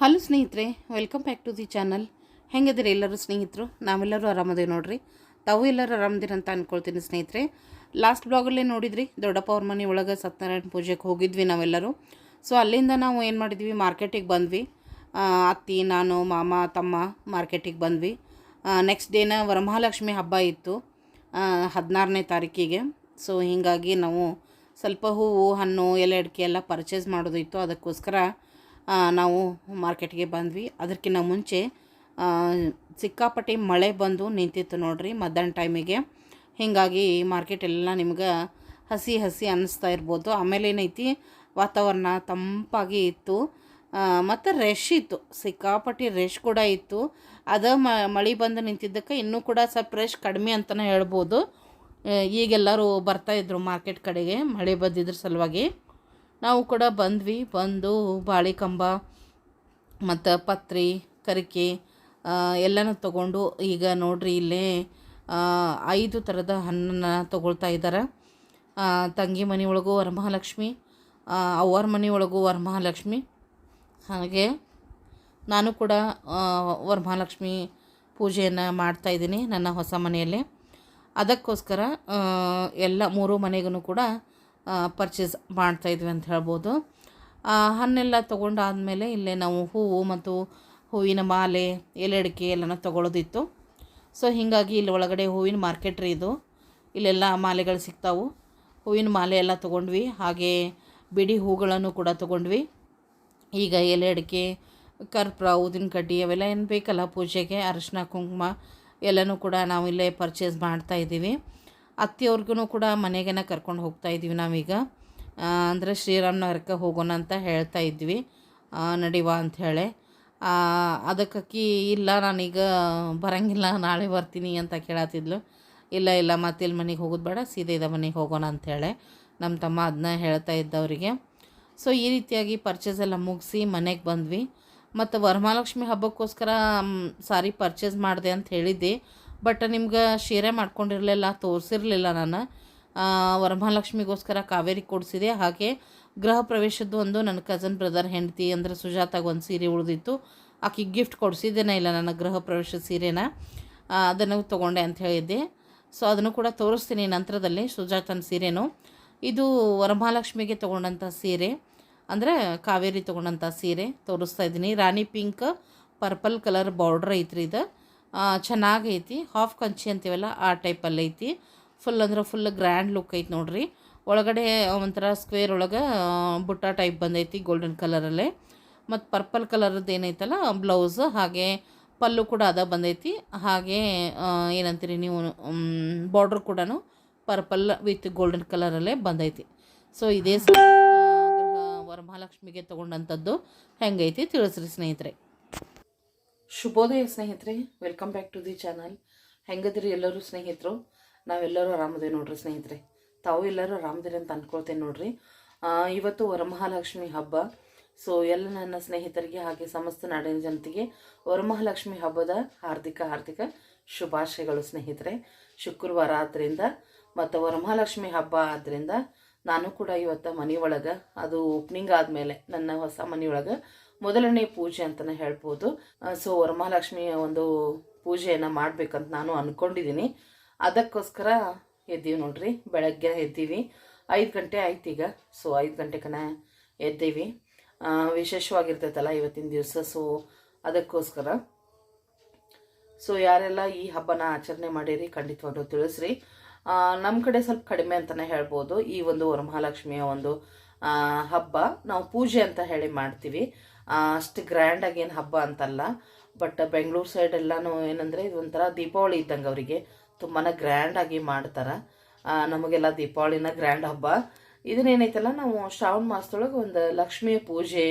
Hello ಸ್ನೇಹಿತರೆ welcome back to the channel ಹೆಂಗಿದ್ದೀರಿ ಎಲ್ಲರೂ ಸ್ನೇಹಿತರು? ನಾವೆಲ್ಲರೂ ಆರಾಮದೇವಿ ನೋಡ್ರಿ. ತಾವು ಎಲ್ಲರೂ ಆರಾಮದಿರಿ ಅಂತ ಅಂದ್ಕೊಳ್ತೀನಿ ಸ್ನೇಹಿತರೆ. ಲಾಸ್ಟ್ ಬ್ಲಾಗಲ್ಲೇ ನೋಡಿದ್ರಿ, ದೊಡ್ಡಪ್ಪ ಅವ್ರ ಮನೆ ಒಳಗೆ ಸತ್ಯನಾರಾಯಣ ಪೂಜೆಗೆ ಹೋಗಿದ್ವಿ ನಾವೆಲ್ಲರೂ. ಸೊ ಅಲ್ಲಿಂದ ನಾವು ಏನು ಮಾಡಿದ್ವಿ? ಮಾರ್ಕೆಟಿಗೆ ಬಂದ್ವಿ. ಅತ್ತಿ, ನಾನು, ಮಾಮ, ತಮ್ಮ ಮಾರ್ಕೆಟಿಗೆ ಬಂದ್ವಿ. ನೆಕ್ಸ್ಟ್ ಡೇನ ವರಮಹಾಲಕ್ಷ್ಮಿ ಹಬ್ಬ ಇತ್ತು ಹದಿನಾರನೇ ತಾರೀಕಿಗೆ. ಸೊ ಹೀಗಾಗಿ ನಾವು ಸ್ವಲ್ಪ ಹೂವು, ಹಣ್ಣು, ಎಲೆ ಅಡಿಕೆ ಎಲ್ಲ ಪರ್ಚೇಸ್ ಮಾಡೋದಿತ್ತು ಅದಕ್ಕೋಸ್ಕರ ನಾವು ಮಾರ್ಕೆಟ್ಗೆ ಬಂದ್ವಿ. ಅದಕ್ಕಿಂತ ಮುಂಚೆ ಸಿಕ್ಕಾಪಟ್ಟೆ ಮಳೆ ಬಂದು ನಿಂತಿತ್ತು ನೋಡ್ರಿ ಮಧ್ಯಾಹ್ನ ಟೈಮಿಗೆ. ಹೀಗಾಗಿ ಮಾರ್ಕೆಟ್ ಎಲ್ಲ ನಿಮ್ಗೆ ಹಸಿ ಹಸಿ ಅನ್ನಿಸ್ತಾ ಇರ್ಬೋದು. ಆಮೇಲೆ ಏನೈತಿ, ವಾತಾವರಣ ತಂಪಾಗಿ ಇತ್ತು. ಮತ್ತು ರಶ್ ಇತ್ತು. ಸಿಕ್ಕಾಪಟ್ಟೆ ರಶ್ ಕೂಡ ಇತ್ತು. ಅದು ಮಳೆ ಬಂದು ನಿಂತಿದ್ದಕ್ಕೆ ಇನ್ನೂ ಕೂಡ ಸ್ವಲ್ಪ ರೆಶ್ ಕಡಿಮೆ ಅಂತಲೇ ಹೇಳ್ಬೋದು. ಈಗೆಲ್ಲರೂ ಬರ್ತಾಯಿದ್ರು ಮಾರ್ಕೆಟ್ ಕಡೆಗೆ ಮಳೆ ಬಂದಿದ್ರ ಸಲುವಾಗಿ. ನಾವು ಕೂಡ ಬಂದ್ವಿ. ಬಂದು ಬಾಳೆಕಂಬ, ಮತ್ತು ಪತ್ರಿ, ಕರಿಕೆ ಎಲ್ಲನೂ ತಗೊಂಡು ಈಗ ನೋಡ್ರಿ ಇಲ್ಲೇ ಐದು ಥರದ ಹಣ್ಣನ್ನು ತಗೊಳ್ತಾ ಇದ್ದಾರೆ ತಂಗಿ ಮನೆಯೊಳಗೂ ವರಮಹಾಲಕ್ಷ್ಮಿ ಅವ್ವರ ಮನೆಯೊಳಗೂ ವರಮಹಾಲಕ್ಷ್ಮಿ. ಹಾಗೆ ನಾನು ಕೂಡ ವರಮಹಾಲಕ್ಷ್ಮಿ ಪೂಜೆಯನ್ನು ಮಾಡ್ತಾಯಿದ್ದೀನಿ ನನ್ನ ಹೊಸ ಮನೆಯಲ್ಲಿ. ಅದಕ್ಕೋಸ್ಕರ ಎಲ್ಲ ಮೂರು ಮನೆಗೂ ಕೂಡ ಪರ್ಚೇಸ್ ಮಾಡ್ತಾಯಿದ್ವಿ ಅಂತ ಹೇಳ್ಬೋದು. ಹಣ್ಣೆಲ್ಲ ಹಣ್ಣೆಲ್ಲ ತೊಗೊಂಡಾದಮೇಲೆ ಇಲ್ಲೇ ನಾವು ಹೂವು ಮತ್ತು ಹೂವಿನ ಮಾಲೆ ಎಲೆ ಅಡಿಕೆ ಎಲ್ಲನೂ ತೊಗೊಳೋದಿತ್ತು. ಸೊ ಹೀಗಾಗಿ ಇಲ್ಲಿ ಒಳಗಡೆ ಹೂವಿನ ಮಾರ್ಕೆಟ್ ರೀ ಇದು. ಇಲ್ಲೆಲ್ಲ ಮಾಲೆಗಳು ಸಿಗ್ತಾವು. ಹೂವಿನ ಮಾಲೆ ಎಲ್ಲ ತೊಗೊಂಡ್ವಿ. ಹಾಗೆ ಬಿಡಿ ಹೂಗಳನ್ನು ಕೂಡ ತೊಗೊಂಡ್ವಿ. ಈಗ ಎಲೆ ಅಡಿಕೆ ಕರ್ಪೂರ, ಊದಿನ ಕಡ್ಡಿ ಅವೆಲ್ಲ ಏನು ಬೇಕಲ್ಲ ಪೂಜೆಗೆ, ಅರಿಶಿನ, ಕುಂಕುಮ ಎಲ್ಲನೂ ಕೂಡ ನಾವು ಇಲ್ಲೇ ಪರ್ಚೇಸ್ ಮಾಡ್ತಾ ಇದ್ದೀವಿ. ಅತ್ತೆಯವ್ರಿಗೂ ಕೂಡ ಮನೆಗೇನ ಕರ್ಕೊಂಡು ಹೋಗ್ತಾ ಇದ್ದೀವಿ ನಾವೀಗ. ಅಂದರೆ ಶ್ರೀರಾಮನಗರಕ್ಕೆ ಹೋಗೋಣ ಅಂತ ಹೇಳ್ತಾ ಇದ್ವಿ. ನಡೀವ ಅಂಥೇಳಿ ಅದಕ್ಕಿ ಇಲ್ಲ, ನಾನೀಗ ಬರಂಗಿಲ್ಲ, ನಾಳೆ ಬರ್ತೀನಿ ಅಂತ ಕೇಳತ್ತಿದ್ಲು ಇಲ್ಲ ಇಲ್ಲ, ಮತ್ತೆ ಇಲ್ಲಿ ಮನೆಗೆ ಹೋಗೋದು ಬೇಡ, ಸೀದಾ ಇದ ಮನೆಗೆ ಹೋಗೋಣ ಅಂಥೇಳಿ ನಮ್ಮ ತಮ್ಮ ಅದನ್ನ ಹೇಳ್ತಾ ಇದ್ದವರಿಗೆ. ಸೊ ಈ ರೀತಿಯಾಗಿ ಪರ್ಚೇಸ್ ಎಲ್ಲ ಮುಗಿಸಿ ಮನೆಗೆ ಬಂದ್ವಿ. ಮತ್ತು ವರಮಹಾಲಕ್ಷ್ಮಿ ಹಬ್ಬಕ್ಕೋಸ್ಕರ ಸಾರಿ ಪರ್ಚೇಸ್ ಮಾಡಿದೆ ಅಂತ ಹೇಳಿದ್ದೆ. ಬಟ್ ನಿಮ್ಗೆ ಶೇರೆ ಮಾಡ್ಕೊಂಡಿರಲಿಲ್ಲ, ತೋರಿಸಿರಲಿಲ್ಲ ನಾನು. ವರಮಹಾಲಕ್ಷ್ಮಿಗೋಸ್ಕರ ಕಾವೇರಿ ಕೊಡಿಸಿದೆ. ಹಾಗೆ ಗೃಹ ಪ್ರವೇಶದ್ದು ಒಂದು ನನ್ನ ಕಸನ್ ಬ್ರದರ್ ಹೆಂಡತಿ ಅಂದರೆ ಸುಜಾತಾಗ ಒಂದು ಸೀರೆ ಉಳಿದಿತ್ತು. ಆಕೆಗೆ ಗಿಫ್ಟ್ ಕೊಡಿಸಿದ್ದೇನೆ ಇಲ್ಲ ನನ್ನ ಗೃಹ ಪ್ರವೇಶ ಸೀರೆನ. ಅದನ್ನು ತೊಗೊಂಡೆ ಅಂತ ಹೇಳಿದ್ದೆ. ಸೊ ಅದನ್ನು ಕೂಡ ತೋರಿಸ್ತೀನಿ ನಂತರದಲ್ಲಿ ಸುಜಾತನ ಸೀರೆನು. ಇದು ವರಮಹಾಲಕ್ಷ್ಮಿಗೆ ತೊಗೊಂಡಂಥ ಸೀರೆ. ಅಂದರೆ ಕಾವೇರಿ ತೊಗೊಂಡಂಥ ಸೀರೆ ತೋರಿಸ್ತಾ ಇದ್ದೀನಿ. ರಾಣಿ ಪಿಂಕ್ ಪರ್ಪಲ್ ಕಲರ್ ಬಾರ್ಡ್ರ್ ಐತ್ರಿ ಇದು. ಚೆನ್ನಾಗೈತಿ. ಹಾಫ್ ಕಂಚಿ ಅಂತೀವಲ್ಲ, ಆ ಟೈಪಲ್ಲಿ ಐತಿ ಫುಲ್ ಅಂದ್ರೆ ಫುಲ್ ಗ್ರ್ಯಾಂಡ್ ಲುಕ್ ಐತಿ ನೋಡ್ರಿ. ಒಳಗಡೆ ಒಂಥರ ಸ್ಕ್ವೇರ್ ಒಳಗೆ ಬುಟ್ಟ ಟೈಪ್ ಬಂದೈತಿ ಗೋಲ್ಡನ್ ಕಲರಲ್ಲೇ ಮತ್ತು ಪರ್ಪಲ್ ಕಲರದ್ದು ಏನೈತಲ್ಲ ಬ್ಲೌಸ್ ಹಾಗೆ ಪಲ್ಲು ಕೂಡ ಅದ ಬಂದೈತಿ. ಹಾಗೆ ಏನಂತೀರಿ ನೀವು ಬಾರ್ಡ್ರ್ ಕೂಡ ಪರ್ಪಲ್ ವಿತ್ ಗೋಲ್ಡನ್ ಕಲರಲ್ಲೇ ಬಂದೈತಿ. ಸೊ ಇದೇ ವರಮಹಾಲಕ್ಷ್ಮಿಗೆ ತೊಗೊಂಡಂಥದ್ದು ಹೆಂಗೈತಿ ತಿಳಿಸ್ರಿ ಸ್ನೇಹಿತರೆ. ಶುಭೋದಯ ಸ್ನೇಹಿತರೆ welcome back to the channel ಹೆಂಗದ್ರಿ ಎಲ್ಲರೂ ಸ್ನೇಹಿತರು? ನಾವೆಲ್ಲರೂ ಆರಾಮದೇವಿ ನೋಡ್ರಿ ಸ್ನೇಹಿತರೆ. ತಾವು ಎಲ್ಲರೂ ಆರಾಮದಿರಿ ಅಂತ ಅಂದ್ಕೊಳ್ತೇನೆ ನೋಡ್ರಿ. ಇವತ್ತು ವರಮಹಾಲಕ್ಷ್ಮಿ ಹಬ್ಬ. ಸೊ ಎಲ್ಲ ನನ್ನ ಸ್ನೇಹಿತರಿಗೆ ಹಾಗೆ ಸಮಸ್ತ ನಾಡಿನ ಜನತೆಗೆ ವರಮಹಾಲಕ್ಷ್ಮಿ ಹಬ್ಬದ ಹಾರ್ದಿಕ ಹಾರ್ದಿಕ ಶುಭಾಶಯಗಳು ಸ್ನೇಹಿತರೆ. ಶುಕ್ರವಾರ ಆದ್ದರಿಂದ ಮತ್ತು ವರಮಹಾಲಕ್ಷ್ಮಿ ಹಬ್ಬ ಆದ್ದರಿಂದ ನಾನು ಕೂಡ ಇವತ್ತು ಮನೆಯೊಳಗೆ, ಅದು ಓಪನಿಂಗ್ ಆದಮೇಲೆ ನನ್ನ ಹೊಸ ಮನೆಯೊಳಗೆ ಮೊದಲನೇ ಪೂಜೆ ಅಂತಲೇ ಹೇಳ್ಬೋದು. ಸೊ ವರಮಹಾಲಕ್ಷ್ಮಿಯ ಒಂದು ಪೂಜೆಯನ್ನು ಮಾಡಬೇಕಂತ ನಾನು ಅಂದ್ಕೊಂಡಿದ್ದೀನಿ ಅದಕ್ಕೋಸ್ಕರ ಎದ್ದೀವಿ ನೋಡ್ರಿ, ಬೆಳಗ್ಗೆ ಎದ್ದೀವಿ. ಐದು ಗಂಟೆ ಆಯ್ತು ಈಗ. ಸೊ ಐದು ಗಂಟೆಗನ ಎದ್ದೀವಿ. ವಿಶೇಷವಾಗಿರ್ತೈತಲ್ಲ ಇವತ್ತಿನ ದಿವಸ ಸೊ ಅದಕ್ಕೋಸ್ಕರ. ಸೊ ಯಾರೆಲ್ಲ ಈ ಹಬ್ಬನ ಆಚರಣೆ ಮಾಡಿರಿ ಖಂಡಿತವಾಗ್ಲೂ ತಿಳಿಸ್ರಿ. ನಮ್ಮ ಕಡೆ ಸ್ವಲ್ಪ ಕಡಿಮೆ ಅಂತಲೇ ಹೇಳ್ಬೋದು. ಈ ಒಂದು ವರಮಹಾಲಕ್ಷ್ಮಿಯ ಒಂದು ಹಬ್ಬ. ನಾವು ಪೂಜೆ ಅಂತ ಹೇಳಿ ಮಾಡ್ತೀವಿ. ಅಷ್ಟು ಗ್ರ್ಯಾಂಡಾಗಿ ಏನು ಹಬ್ಬ ಅಂತಲ್ಲ. ಬಟ್ ಬೆಂಗಳೂರು ಸೈಡ್ ಎಲ್ಲನೂ ಏನಂದರೆ ಇದೊಂಥರ ದೀಪಾವಳಿ ಇದ್ದಂಗೆ ಅವರಿಗೆ. ತುಂಬಾ ಗ್ರ್ಯಾಂಡಾಗಿ ಮಾಡ್ತಾರೆ. ನಮಗೆಲ್ಲ ದೀಪಾವಳಿನ ಗ್ರ್ಯಾಂಡ್ ಹಬ್ಬ. ಇದನ್ನೇನೈತಲ್ಲ ನಾವು ಶ್ರಾವಣ ಮಾಸದೊಳಗೆ ಒಂದು ಲಕ್ಷ್ಮಿಯ ಪೂಜೆ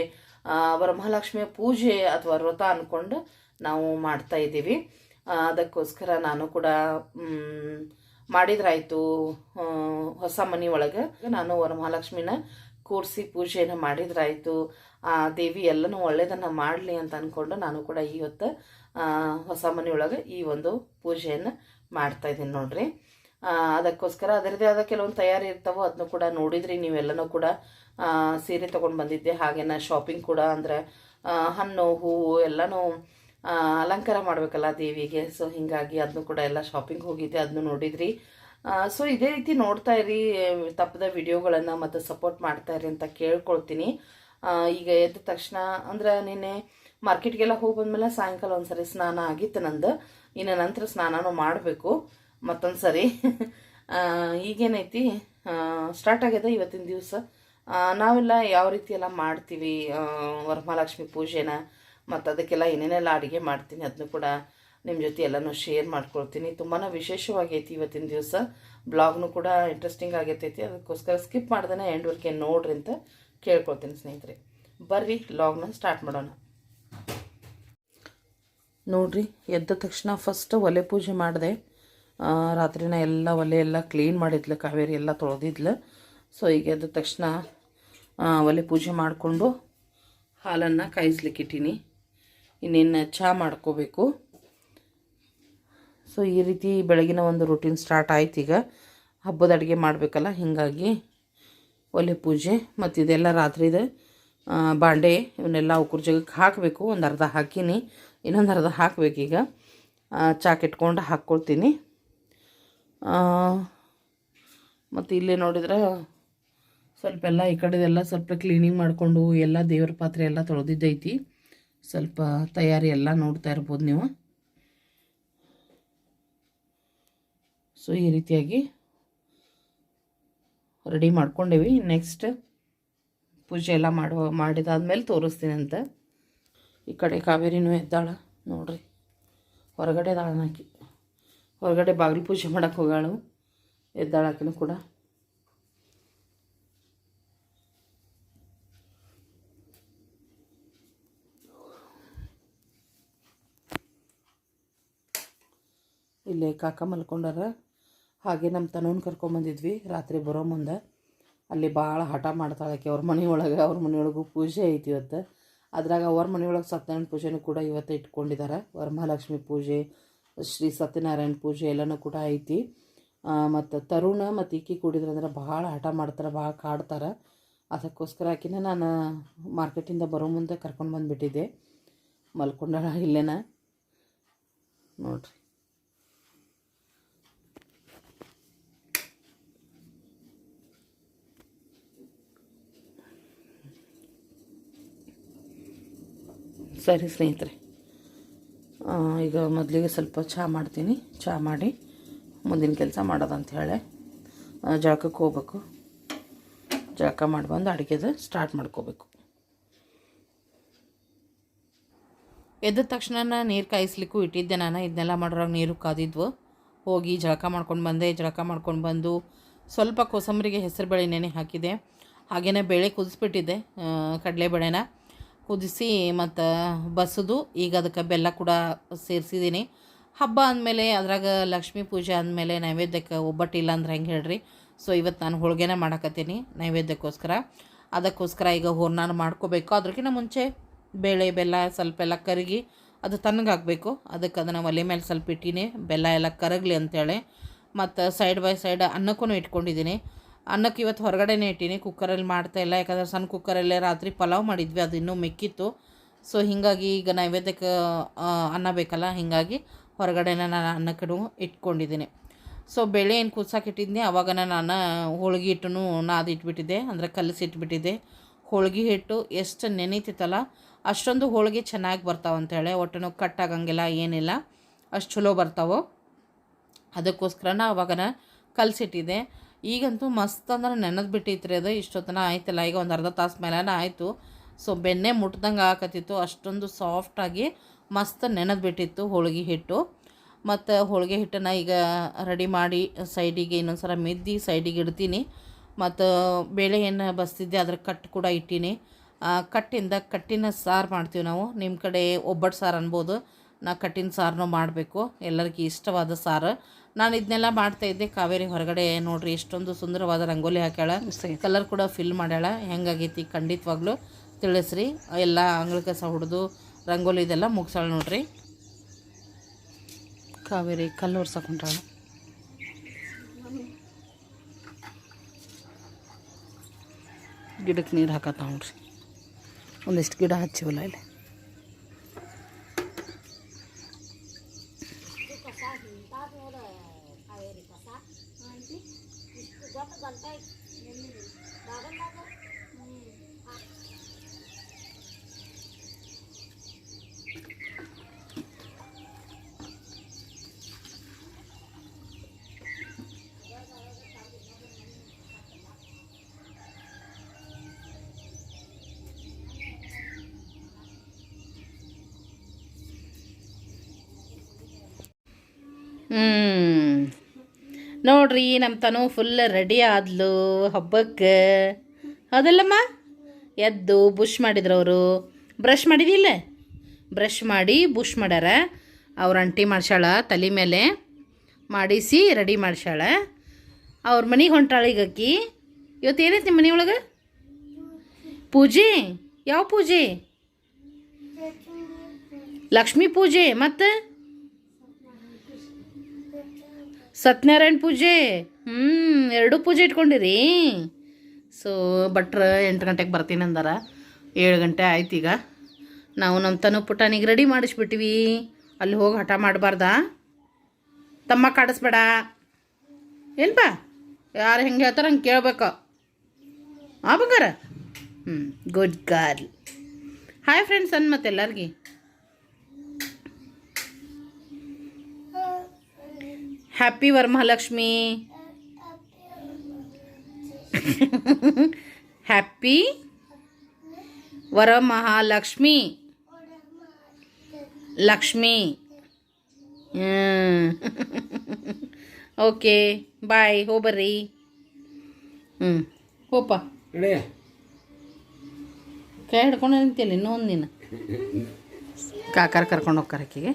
ವರಮಹಾಲಕ್ಷ್ಮಿಯ ಪೂಜೆ ಅಥವಾ ವ್ರತ ಅಂದ್ಕೊಂಡು ನಾವು ಮಾಡ್ತಾ ಇದ್ದೀವಿ. ಅದಕ್ಕೋಸ್ಕರ ನಾನು ಕೂಡ ಮಾಡಿದ್ರಾಯಿತು ಮಾಡಿದ್ರಾಯ್ತು ಹೊಸ ಮನೆ ಒಳಗೆ. ನಾನು ವರಮಹಾಲಕ್ಷ್ಮಿನ ಕೂರಿಸಿ ಪೂಜೆಯನ್ನು ಮಾಡಿದ್ರಾಯ್ತು. ಆ, ದೇವಿ ಎಲ್ಲನೂ ಒಳ್ಳೆಯದನ್ನು ಮಾಡಲಿ ಅಂತ ಅಂದ್ಕೊಂಡು ನಾನು ಕೂಡ ಇವತ್ತು ಹೊಸ ಮನೆಯೊಳಗೆ ಈ ಒಂದು ಪೂಜೆಯನ್ನು ಮಾಡ್ತಾ ಇದ್ದೀನಿ ನೋಡ್ರಿ. ಅದಕ್ಕೋಸ್ಕರ ಅದರದೇ ಆದ ಕೆಲವೊಂದು ತಯಾರಿ ಇರ್ತಾವೋ ಅದನ್ನು ಕೂಡ ನೋಡಿದ್ರಿ. ನೀವೆಲ್ಲನೂ ಕೂಡ ಸೀರೆ ತೊಗೊಂಡು ಬಂದಿದ್ದೆ. ಹಾಗೇನ ಶಾಪಿಂಗ್ ಕೂಡ ಅಂದರೆ ಹಣ್ಣು, ಹೂವು ಎಲ್ಲನೂ ಅಲಂಕಾರ ಮಾಡಬೇಕಲ್ಲ ದೇವಿಗೆ. ಸೊ ಹೀಗಾಗಿ ಅದನ್ನು ಕೂಡ ಎಲ್ಲ ಶಾಪಿಂಗ್ ಹೋಗಿದ್ದೆ ಅದನ್ನು ನೋಡಿದ್ರಿ. ಸೊ ಇದೇ ರೀತಿ ನೋಡ್ತಾ ಇರಿ. ತಪ್ಪದ ವಿಡಿಯೋಗಳನ್ನು ಮತ್ತು ಸಪೋರ್ಟ್ ಮಾಡ್ತಾ ಇರಿ ಅಂತ ಕೇಳ್ಕೊಳ್ತೀನಿ. ಈಗ ಎದ್ದ ತಕ್ಷಣ, ಅಂದ್ರೆ ನಿನ್ನೆ ಮಾರ್ಕೆಟ್ಗೆಲ್ಲ ಹೋಗಿ ಬಂದ್ಮೇಲೆ ಸಾಯಂಕಾಲ ಒಂದ್ಸರಿ ಸ್ನಾನ ಆಗಿತ್ತು ನಂದು. ಇನ್ನು ನಂತರ ಸ್ನಾನನೂ ಮಾಡಬೇಕು. ಮತ್ತೊಂದು ಸರಿ ಈಗೇನೈತಿ ಸ್ಟಾರ್ಟ್ ಆಗ್ಯದ ಇವತ್ತಿನ ದಿವಸ. ನಾವೆಲ್ಲ ಯಾವ ರೀತಿ ಎಲ್ಲ ಮಾಡ್ತೀವಿ ವರಮಹಾಲಕ್ಷ್ಮಿ ಪೂಜೆನ, ಮತ್ತು ಅದಕ್ಕೆಲ್ಲ ಏನೇನೆಲ್ಲ ಅಡುಗೆ ಮಾಡ್ತೀನಿ ಅದನ್ನು ಕೂಡ ನಿಮ್ಮ ಜೊತೆ ಎಲ್ಲನೂ ಶೇರ್ ಮಾಡ್ಕೊಳ್ತೀನಿ. ತುಂಬಾ ವಿಶೇಷವಾಗೈತಿ ಇವತ್ತಿನ ದಿವಸ. ಬ್ಲಾಗ್ನು ಕೂಡ ಇಂಟ್ರೆಸ್ಟಿಂಗ್ ಆಗೈತೈತಿ. ಅದಕ್ಕೋಸ್ಕರ ಸ್ಕಿಪ್ ಮಾಡ್ದೇ ಎಂಡ್ವರೆಗೆ ನೋಡ್ರಿ ಅಂತ. ಕೇಳ್ಕೊಳ್ತೀನಿ ಸ್ನೇಹಿತರೆ. ಬರ್ರಿ ಲಾಗ್ನ ಸ್ಟಾರ್ಟ್ ಮಾಡೋಣ. ನೋಡ್ರಿ, ಎದ್ದ ತಕ್ಷಣ ಫಸ್ಟ್ ಒಲೆ ಪೂಜೆ ಮಾಡಿದೆ. ರಾತ್ರಿನ ಎಲ್ಲ ಒಲೆ ಎಲ್ಲ ಕ್ಲೀನ್ ಮಾಡಿದ್ಲು, ಕಾವೇರಿ ಎಲ್ಲ ತೊಳೆದಿದ್ಲು. ಸೊ ಈಗ ಎದ್ದ ತಕ್ಷಣ ಒಲೆ ಪೂಜೆ ಮಾಡಿಕೊಂಡು ಹಾಲನ್ನು ಕಾಯಿಸ್ಲಿಕ್ಕೆ ಇಟ್ಟೀನಿ. ಇನ್ನೇನು ಚಹಾ ಮಾಡ್ಕೋಬೇಕು. ಸೊ ಈ ರೀತಿ ಬೆಳಗಿನ ಒಂದು ರೂಟೀನ್ ಸ್ಟಾರ್ಟ್ ಆಯ್ತು ಈಗ. ಹಬ್ಬದ ಅಡುಗೆ ಮಾಡಬೇಕಲ್ಲ, ಹೀಗಾಗಿ ಒಲೆ ಪೂಜೆ, ಮತ್ತು ಇದೆಲ್ಲ ರಾತ್ರಿದು ಬಾಂಡೆ ಇವನ್ನೆಲ್ಲ ಉಕ್ರ ಜಗಕ್ಕೆ ಹಾಕಬೇಕು, ಒಂದು ಅರ್ಧ ಹಾಕೀನಿ, ಇನ್ನೊಂದು ಅರ್ಧ ಹಾಕಬೇಕೀಗ ಚಾಕ್ ಇಟ್ಕೊಂಡು ಹಾಕ್ಕೊಳ್ತೀನಿ ಮತ್ತು ಇಲ್ಲೇ ನೋಡಿದ್ರೆ ಸ್ವಲ್ಪ ಎಲ್ಲ ಈ ಕಡೆದೆಲ್ಲ ಸ್ವಲ್ಪ ಕ್ಲೀನಿಂಗ್ ಮಾಡಿಕೊಂಡು ಎಲ್ಲ ದೇವ್ರ ಪಾತ್ರೆ ಎಲ್ಲ ತೊಳೆದಿದ್ದೈತಿ. ಸ್ವಲ್ಪ ತಯಾರಿ ಎಲ್ಲ ನೋಡ್ತಾ ಇರ್ಬೋದು ನೀವು. ಸೊ ಈ ರೀತಿಯಾಗಿ ರೆಡಿ ಮಾಡ್ಕೊಂಡೇವಿ. ನೆಕ್ಸ್ಟ್ ಪೂಜೆ ಎಲ್ಲ ಮಾಡುವ, ಮಾಡಿದಾದ್ಮೇಲೆ ತೋರಿಸ್ತೀನಿ ಅಂತ ಈ ಕಡೆ ಕಾವೇರಿನೂ ಎದ್ದಾಳ ನೋಡ್ರಿ. ಹೊರಗಡೆ ದಾಳನಾಕಿ ಹೊರಗಡೆ ಬಾಗಿಲು ಪೂಜೆ ಮಾಡೋಕ್ಕೆ ಹೋಗಾಳು. ಎದ್ದಾಳ ಆಕಿನೂ ಕೂಡ. ಇಲ್ಲೇ ಕಾಕ ಮಲ್ಕೊಂಡಾರ. ಹಾಗೆ ನಮ್ಮ ತನೂನ್ ಕರ್ಕೊಂಬಂದಿದ್ವಿ ರಾತ್ರಿ ಬರೋ ಮುಂದೆ. ಅಲ್ಲಿ ಭಾಳ ಹಠ ಮಾಡ್ತಾಳೆ ಆಕೆ ಅವ್ರ ಮನೆಯೊಳಗೆ, ಅವ್ರ ಮನೆಯೊಳಗೂ ಪೂಜೆ ಐತಿ ಇವತ್ತು. ಅದ್ರಾಗ ಅವ್ರ ಮನೆಯೊಳಗೆ ಸತ್ಯನಾರಾಯಣ ಪೂಜೆನೂ ಕೂಡ ಇವತ್ತು ಇಟ್ಕೊಂಡಿದ್ದಾರೆ ವರಮಹಾಲಕ್ಷ್ಮಿ ಪೂಜೆ, ಶ್ರೀ ಸತ್ಯನಾರಾಯಣ ಪೂಜೆ ಎಲ್ಲನೂ ಕೂಡ ಐತಿ. ಮತ್ತು ತರುಣ ಮತ್ತು ಈಕಿ ಕೂಡಿದ್ರಂದ್ರೆ ಭಾಳ ಹಠ ಮಾಡ್ತಾರೆ ಭಾಳ ಕಾಡ್ತಾರೆ. ಅದಕ್ಕೋಸ್ಕರ ಆಕಿನ ನಾನು ಮಾರ್ಕೆಟಿಂದ ಬರೋ ಮುಂದೆ ಕರ್ಕೊಂಡು ಬಂದುಬಿಟ್ಟಿದ್ದೆ. ಮಲ್ಕೊಂಡಾಳ ಇಲ್ಲೇನ? ನೋಡ್ರಿ. ಸರಿ ಸ್ನೇಹಿತರೆ. ಈಗ ಮೊದಲಿಗೆ ಸ್ವಲ್ಪ ಚಹಾ ಮಾಡ್ತೀನಿ. ಚಹಾ ಮಾಡಿ ಮುಂದಿನ ಕೆಲಸ ಮಾಡೋದಂತ ಹೇಳಿ. ಜಳಕಕ್ಕೆ ಹೋಗ್ಬೇಕು. ಜಳಕ ಮಾಡಿ ಬಂದು ಅಡುಗೆದು ಸ್ಟಾರ್ಟ್ ಮಾಡ್ಕೋಬೇಕು. ಎದ್ದ ತಕ್ಷಣ ನೀರು ಕಾಯಿಸ್ಲಿಕ್ಕೂ ಇಟ್ಟಿದ್ದೆ ನಾನು. ಇದನ್ನೆಲ್ಲ ಮಾಡೋರಾಗ ನೀರು ಕಾದಿದ್ವು. ಹೋಗಿ ಜಳಕ ಮಾಡ್ಕೊಂಡು ಬಂದೆ. ಜಳಕ ಮಾಡ್ಕೊಂಡು ಬಂದು ಸ್ವಲ್ಪ ಕೋಸಂಬರಿಗೆ ಹೆಸರು ಬೇಳೆ ನೆನೆ ಹಾಕಿದೆ. ಹಾಗೆಯೇ ಬೇಳೆ ಕುದಿಸ್ಬಿಟ್ಟಿದ್ದೆ. ಕಡಲೆಬೇಳೆನ. ಕುದಿಸಿ ಮತ್ತು ಬಸದು, ಈಗ ಅದಕ್ಕೆ ಬೆಲ್ಲ ಕೂಡ ಸೇರಿಸಿದ್ದೀನಿ ಹಬ್ಬ ಅಂದಮೇಲೆ ಅದ್ರಾಗ ಲಕ್ಷ್ಮೀ ಪೂಜೆ ಅಂದಮೇಲೆ ನೈವೇದ್ಯಕ್ಕೆ ಒಬ್ಬಟ್ಟು ಇಲ್ಲ ಅಂದ್ರೆ ಹೆಂಗೆ ಹೇಳ್ರಿ? ಸೊ ಇವತ್ತು ನಾನು ಹೋಳಿಗೆನ ಮಾಡಕತ್ತೀನಿ ನೈವೇದ್ಯಕ್ಕೋಸ್ಕರ. ಅದಕ್ಕೋಸ್ಕರ ಈಗ ಹೂರ್ನಾನ ಮಾಡ್ಕೋಬೇಕು. ಅದ್ರಕ್ಕಿಂತ ಮುಂಚೆ ಬೇಳೆ, ಬೆಲ್ಲ ಸ್ವಲ್ಪ ಎಲ್ಲ ಕರಗಿ ಅದು ತಣ್ಣಗಾಗಬೇಕು ಅದಕ್ಕೆ ಅದನ್ನು ಒಲೆ ಮೇಲೆ ಸ್ವಲ್ಪ ಇಟ್ಟಿನಿ. ಬೆಲ್ಲ ಎಲ್ಲ ಕರಗಲಿ ಅಂತೇಳಿ. ಮತ್ತು ಸೈಡ್ ಬೈ ಸೈಡ್ ಅನ್ನಕ್ಕೂ ಇಟ್ಕೊಂಡಿದ್ದೀನಿ ಅನ್ನಕ್ಕೆ ಇವತ್ತು ಹೊರಗಡೆನೇ ಇಟ್ಟೀನಿ. ಕುಕ್ಕರಲ್ಲಿ ಮಾಡ್ತಾ ಇಲ್ಲ. ಯಾಕಂದ್ರೆ ಸಣ್ಣ ಕುಕ್ಕರಲ್ಲೇ ರಾತ್ರಿ ಪಲಾವ್ ಮಾಡಿದ್ವಿ. ಅದು ಇನ್ನೂ ಮೆಕ್ಕಿತ್ತು. ಸೊ ಹೀಗಾಗಿ ಈಗ ನೈವೇದ್ಯಕ್ಕೆ ಅನ್ನ ಬೇಕಲ್ಲ? ಹೀಗಾಗಿ ಹೊರಗಡೆನೇ ನಾನು ಅನ್ನಕ್ಕೂ ಇಟ್ಕೊಂಡಿದ್ದೀನಿ. ಸೊ ಬೆಳೆ ಏನು ಕುದ್ಸಕ್ಕೆ ಇಟ್ಟಿದ್ನಿ. ಅವಾಗ ನಾನು ಹೋಳ್ಗೆ ಹಿಟ್ಟನ್ನು ನಾದು ಇಟ್ಬಿಟ್ಟಿದ್ದೆ ಅಂದರೆ ಕಲಸಿ ಇಟ್ಬಿಟ್ಟಿದ್ದೆ. ಹೋಳ್ಗೆ ಹಿಟ್ಟು ಎಷ್ಟು ನೆನೀತಿತ್ತಲ್ಲ? ಅಷ್ಟೊಂದು ಹೋಳಿಗೆ ಚೆನ್ನಾಗಿ ಬರ್ತಾವೆ ಅಂತೇಳಿ ಒಟ್ಟು ಕಟ್ ಆಗಂಗಿಲ್ಲ ಏನಿಲ್ಲ. ಅಷ್ಟು ಚಲೋ ಬರ್ತಾವೋ. ಅದಕ್ಕೋಸ್ಕರ ನಾ ಅವಾಗ ಕಲಸಿಟ್ಟಿದ್ದೆ. ಈಗಂತೂ ಮಸ್ತ್ ಅಂದ್ರೆ ನೆನೆದು ಬಿಟ್ಟಿತ್ತು ರೀ ಅದು. ಇಷ್ಟೊತ್ತನ ಆಯ್ತಲ್ಲ. ಈಗ ಒಂದು ಅರ್ಧ ತಾಸು ಮೇಲೆನ ಆಯಿತು. ಸೊ ಬೆಣ್ಣೆ ಮುಟ್ದಂಗೆ ಆಕತ್ತಿತ್ತು. ಅಷ್ಟೊಂದು ಸಾಫ್ಟಾಗಿ ಮಸ್ತ್ ನೆನೆದು ಬಿಟ್ಟಿತ್ತು ಹೋಳಿಗೆ ಹಿಟ್ಟು. ಮತ್ತು ಹೋಳಿಗೆ ಹಿಟ್ಟನ್ನು ಈಗ ರೆಡಿ ಮಾಡಿ ಸೈಡಿಗೆ ಇನ್ನೊಂದು ಸಲ ಮೆದ್ದಿ ಸೈಡಿಗೆ ಇಡ್ತೀನಿ. ಮತ್ತು ಬೇಳೆ ಏನು ಬಸ್ತಿದ್ದೆ, ಅದ್ರ ಕಟ್ಟು ಕೂಡ ಇಟ್ಟೀನಿ. ಕಟ್ಟಿಂದ ಕಟ್ಟಿನ ಸಾರು ಮಾಡ್ತೀವಿ ನಾವು. ನಿಮ್ಮ ಕಡೆ ಒಬ್ಬಟ್ಟು ಸಾರು ಅನ್ಬೋದು. ನಾ ಕಟ್ಟಿನ ಸಾರನ್ನೂ ಮಾಡಬೇಕು. ಎಲ್ಲರಿಗೂ ಇಷ್ಟವಾದ ಸಾರು. ನಾನು ಇದನ್ನೆಲ್ಲ ಮಾಡ್ತಾ ಇದ್ದೆ. ಕಾವೇರಿ ಹೊರಗಡೆ ನೋಡ್ರಿ ಎಷ್ಟೊಂದು ಸುಂದರವಾದ ರಂಗೋಲಿ ಹಾಕ್ಯಾಳ. ಕಲರ್ ಕೂಡ ಫಿಲ್ ಮಾಡ್ಯಾಳ. ಹೆಂಗಾಗೈತಿ ಖಂಡಿತವಾಗ್ಲೂ ತಿಳಿಸ್ರಿ. ಎಲ್ಲ ಅಂಗಳ ಕಸ ಹೊಡೆದು ರಂಗೋಲಿ ಇದೆಲ್ಲ ಮುಗಿಸಾಳ ನೋಡ್ರಿ. ಕಾವೇರಿ ಕಲ್ಲು ಒರ್ಸಕೊಂಡಾಳ ಗಿಡಕ್ಕೆ ನೀರು ಹಾಕತ್ತ ನೋಡ್ರಿ. ಒಂದಿಷ್ಟು ಗಿಡ ಹಚ್ಚಿವಲ್ಲ ಇಲ್ಲಿ. ನೋಡ್ರಿ ನಮ್ಮ ತನು ಫುಲ್ ರೆಡಿ ಆದ್ಲು ಹಬ್ಬಕ್ಕೆ. ಹೌದಲ್ಲಮ್ಮ ಎದ್ದು ಬುಷ್ ಮಾಡಿದ್ರು ಅವರು. ಬ್ರಷ್ ಮಾಡಿದಿಲ್ಲ ಬ್ರಷ್ ಮಾಡಿ ಬುಷ್ ಮಾಡ್ಯಾರ. ಅವ್ರ ಅಂಟಿ ಮಾಡ್ಸಾಳ ತಲೆ ಮೇಲೆ. ಮಾಡಿಸಿ ರೆಡಿ ಮಾಡ್ಸಾಳ ಅವ್ರ ಮನೆಗೆ ಹೊಂಟಾಳ ಈಗ ಆಕಿ ಇವತ್ತು ಏನೈತಿ ನಿಮ್ಮ ಮನೆಯೊಳಗೆ? ಪೂಜೆ? ಯಾವ ಪೂಜೆ? ಲಕ್ಷ್ಮೀ ಪೂಜೆ ಮತ್ತು? ಸತ್ಯನಾರಾಯಣ ಪೂಜೆ? ಹ್ಞೂ ಎರಡೂ ಪೂಜೆ ಇಟ್ಕೊಂಡಿರಿ. ಸೊ ಭಟ್ರ ಎಂಟು ಗಂಟೆಗೆ ಬರ್ತೀನಿ ಅಂದಾರ. ಏಳು ಗಂಟೆ ಆಯ್ತು ಈಗ. ನಾವು ನಮ್ಮ ತನು ಪುಟಾನಿಗೆ ರೆಡಿ ಮಾಡಿಸ್ಬಿಟ್ಟಿವಿ. ಅಲ್ಲಿ ಹೋಗಿ ಹಠ ಮಾಡಬಾರ್ದಾ? ತಮ್ಮ ಕಾಡಿಸ್ಬೇಡ. ಏನ್ಪ? ಯಾರು ಹೆಂಗೆ ಹೇಳ್ತಾರೆ ಹಂಗೆ ಕೇಳಬೇಕು. ಆ ಬಂಗಾರ? ಹ್ಞೂ ಗುಡ್ ಗರ್ಲ್ ಹಾಯ್ ಫ್ರೆಂಡ್ಸ್ ಅನ್ ಮತ್ತೆ happy Varamahalakshmi happy Varamahalakshmi Lakshmi okay bye ಹೋಗ್ಬರ್ರಿ ಹ್ಞೂ ಹೋಪ ಕೈ ಹಿಡ್ಕೊಂಡು ನಿಂತಿಲ್ಲ ಇನ್ನೂ ದಿನ ಕಾಕಾರ ಕರ್ಕೊಂಡು ಹೋಗ್ತಾರೆ ಆಕಿಗೆ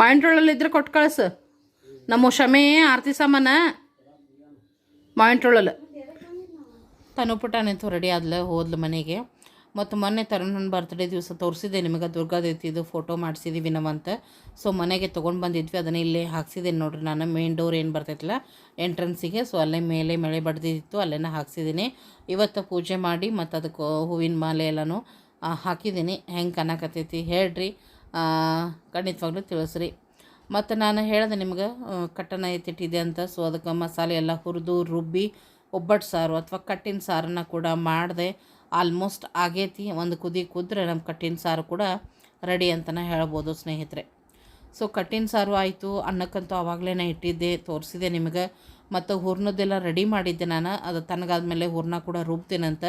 ಮಾವಿನಟೊಳಲ್ಲಿ ಇದ್ರೆ ಕೊಟ್ಟು ಕಳಿಸು. ನಮ್ಮ ಶಮೆ, ಆರತಿ ಸಾಮಾನ ಮಾವಿನಟೊಳಲ್ಲಿ ತನು ನಿಂತು ರೆಡಿ ಆದ್ಲು, ಹೋದ್ಲು ಮನೆಗೆ. ಮತ್ತು ಮೊನ್ನೆ ತರುಣನ ಬರ್ತ್ಡೇ ದಿವಸ ತೋರಿಸಿದೆ ನಿಮಗೆ, ದುರ್ಗಾದೇವಿದು ಫೋಟೋ ಮಾಡಿಸಿದ್ದೀವಿ ನಾವಂತ ಸೊ ಮನೆಗೆ ತೊಗೊಂಡು ಬಂದಿದ್ವಿ, ಅದನ್ನು ಇಲ್ಲೇ ಹಾಕ್ಸಿದ್ದೀನಿ ನೋಡ್ರಿ ನಾನು. ಮೇನ್ ಡೋರ್ ಏನು ಬರ್ತೈತಲ್ಲ ಎಂಟ್ರೆನ್ಸಿಗೆ ಸೊ ಅಲ್ಲೇ ಮೇಲೆ ಮಳೆ ಬಡ್ದಿತ್ತು, ಅಲ್ಲೇನ ಹಾಕ್ಸಿದ್ದೀನಿ ಇವತ್ತು ಪೂಜೆ ಮಾಡಿ, ಮತ್ತು ಅದಕ್ಕೆ ಹೂವಿನ ಮಾಲೆ ಎಲ್ಲನೂ ಹಾಕಿದ್ದೀನಿ ಹೆಂಗೆ ಕನಕತ್ತೈತಿ ಹೇಳ್ರಿ. ಖಂಡಿತವಾಗ್ಲೂ ತಿಳಿಸ್ರಿ. ಮತ್ತು ನಾನು ಹೇಳಿದೆ ನಿಮ್ಗೆ ಕಟ್ಟನ ಎತ್ತಿಟ್ಟಿದೆ ಅಂತ, ಸೊ ಅದಕ್ಕೆ ಮಸಾಲೆ ಎಲ್ಲ ಹುರಿದು, ರುಬ್ಬಿ, ಒಬ್ಬಟ್ಟು ಸಾರು ಅಥವಾ ಕಟ್ಟಿನ ಸಾರನ್ನ ಕೂಡ ಮಾಡಿದೆ. ಆಲ್ಮೋಸ್ಟ್ ಆಗೈತಿ, ಒಂದು ಕುದಿ ಕುದ್ರೆ ನಮ್ಮ ಕಟ್ಟಿನ ಸಾರು ಕೂಡ ರೆಡಿ ಅಂತಲೇ ಹೇಳ್ಬೋದು ಸ್ನೇಹಿತರೆ. ಸೊ ಕಟ್ಟಿನ ಸಾರು ಆಯಿತು, ಅನ್ನಕ್ಕಂತೂ ಆವಾಗಲೇ ಇಟ್ಟಿದ್ದೆ, ತೋರಿಸಿದೆ ನಿಮಗೆ. ಮತ್ತು ಹೂರ್ಣದೆಲ್ಲ ರೆಡಿ ಮಾಡಿದ್ದೆ ನಾನು, ಅದು ತನಗಾದ್ಮೇಲೆ ಹೂರ್ಣ ಕೂಡ ರುಬ್ತೀನಂತ.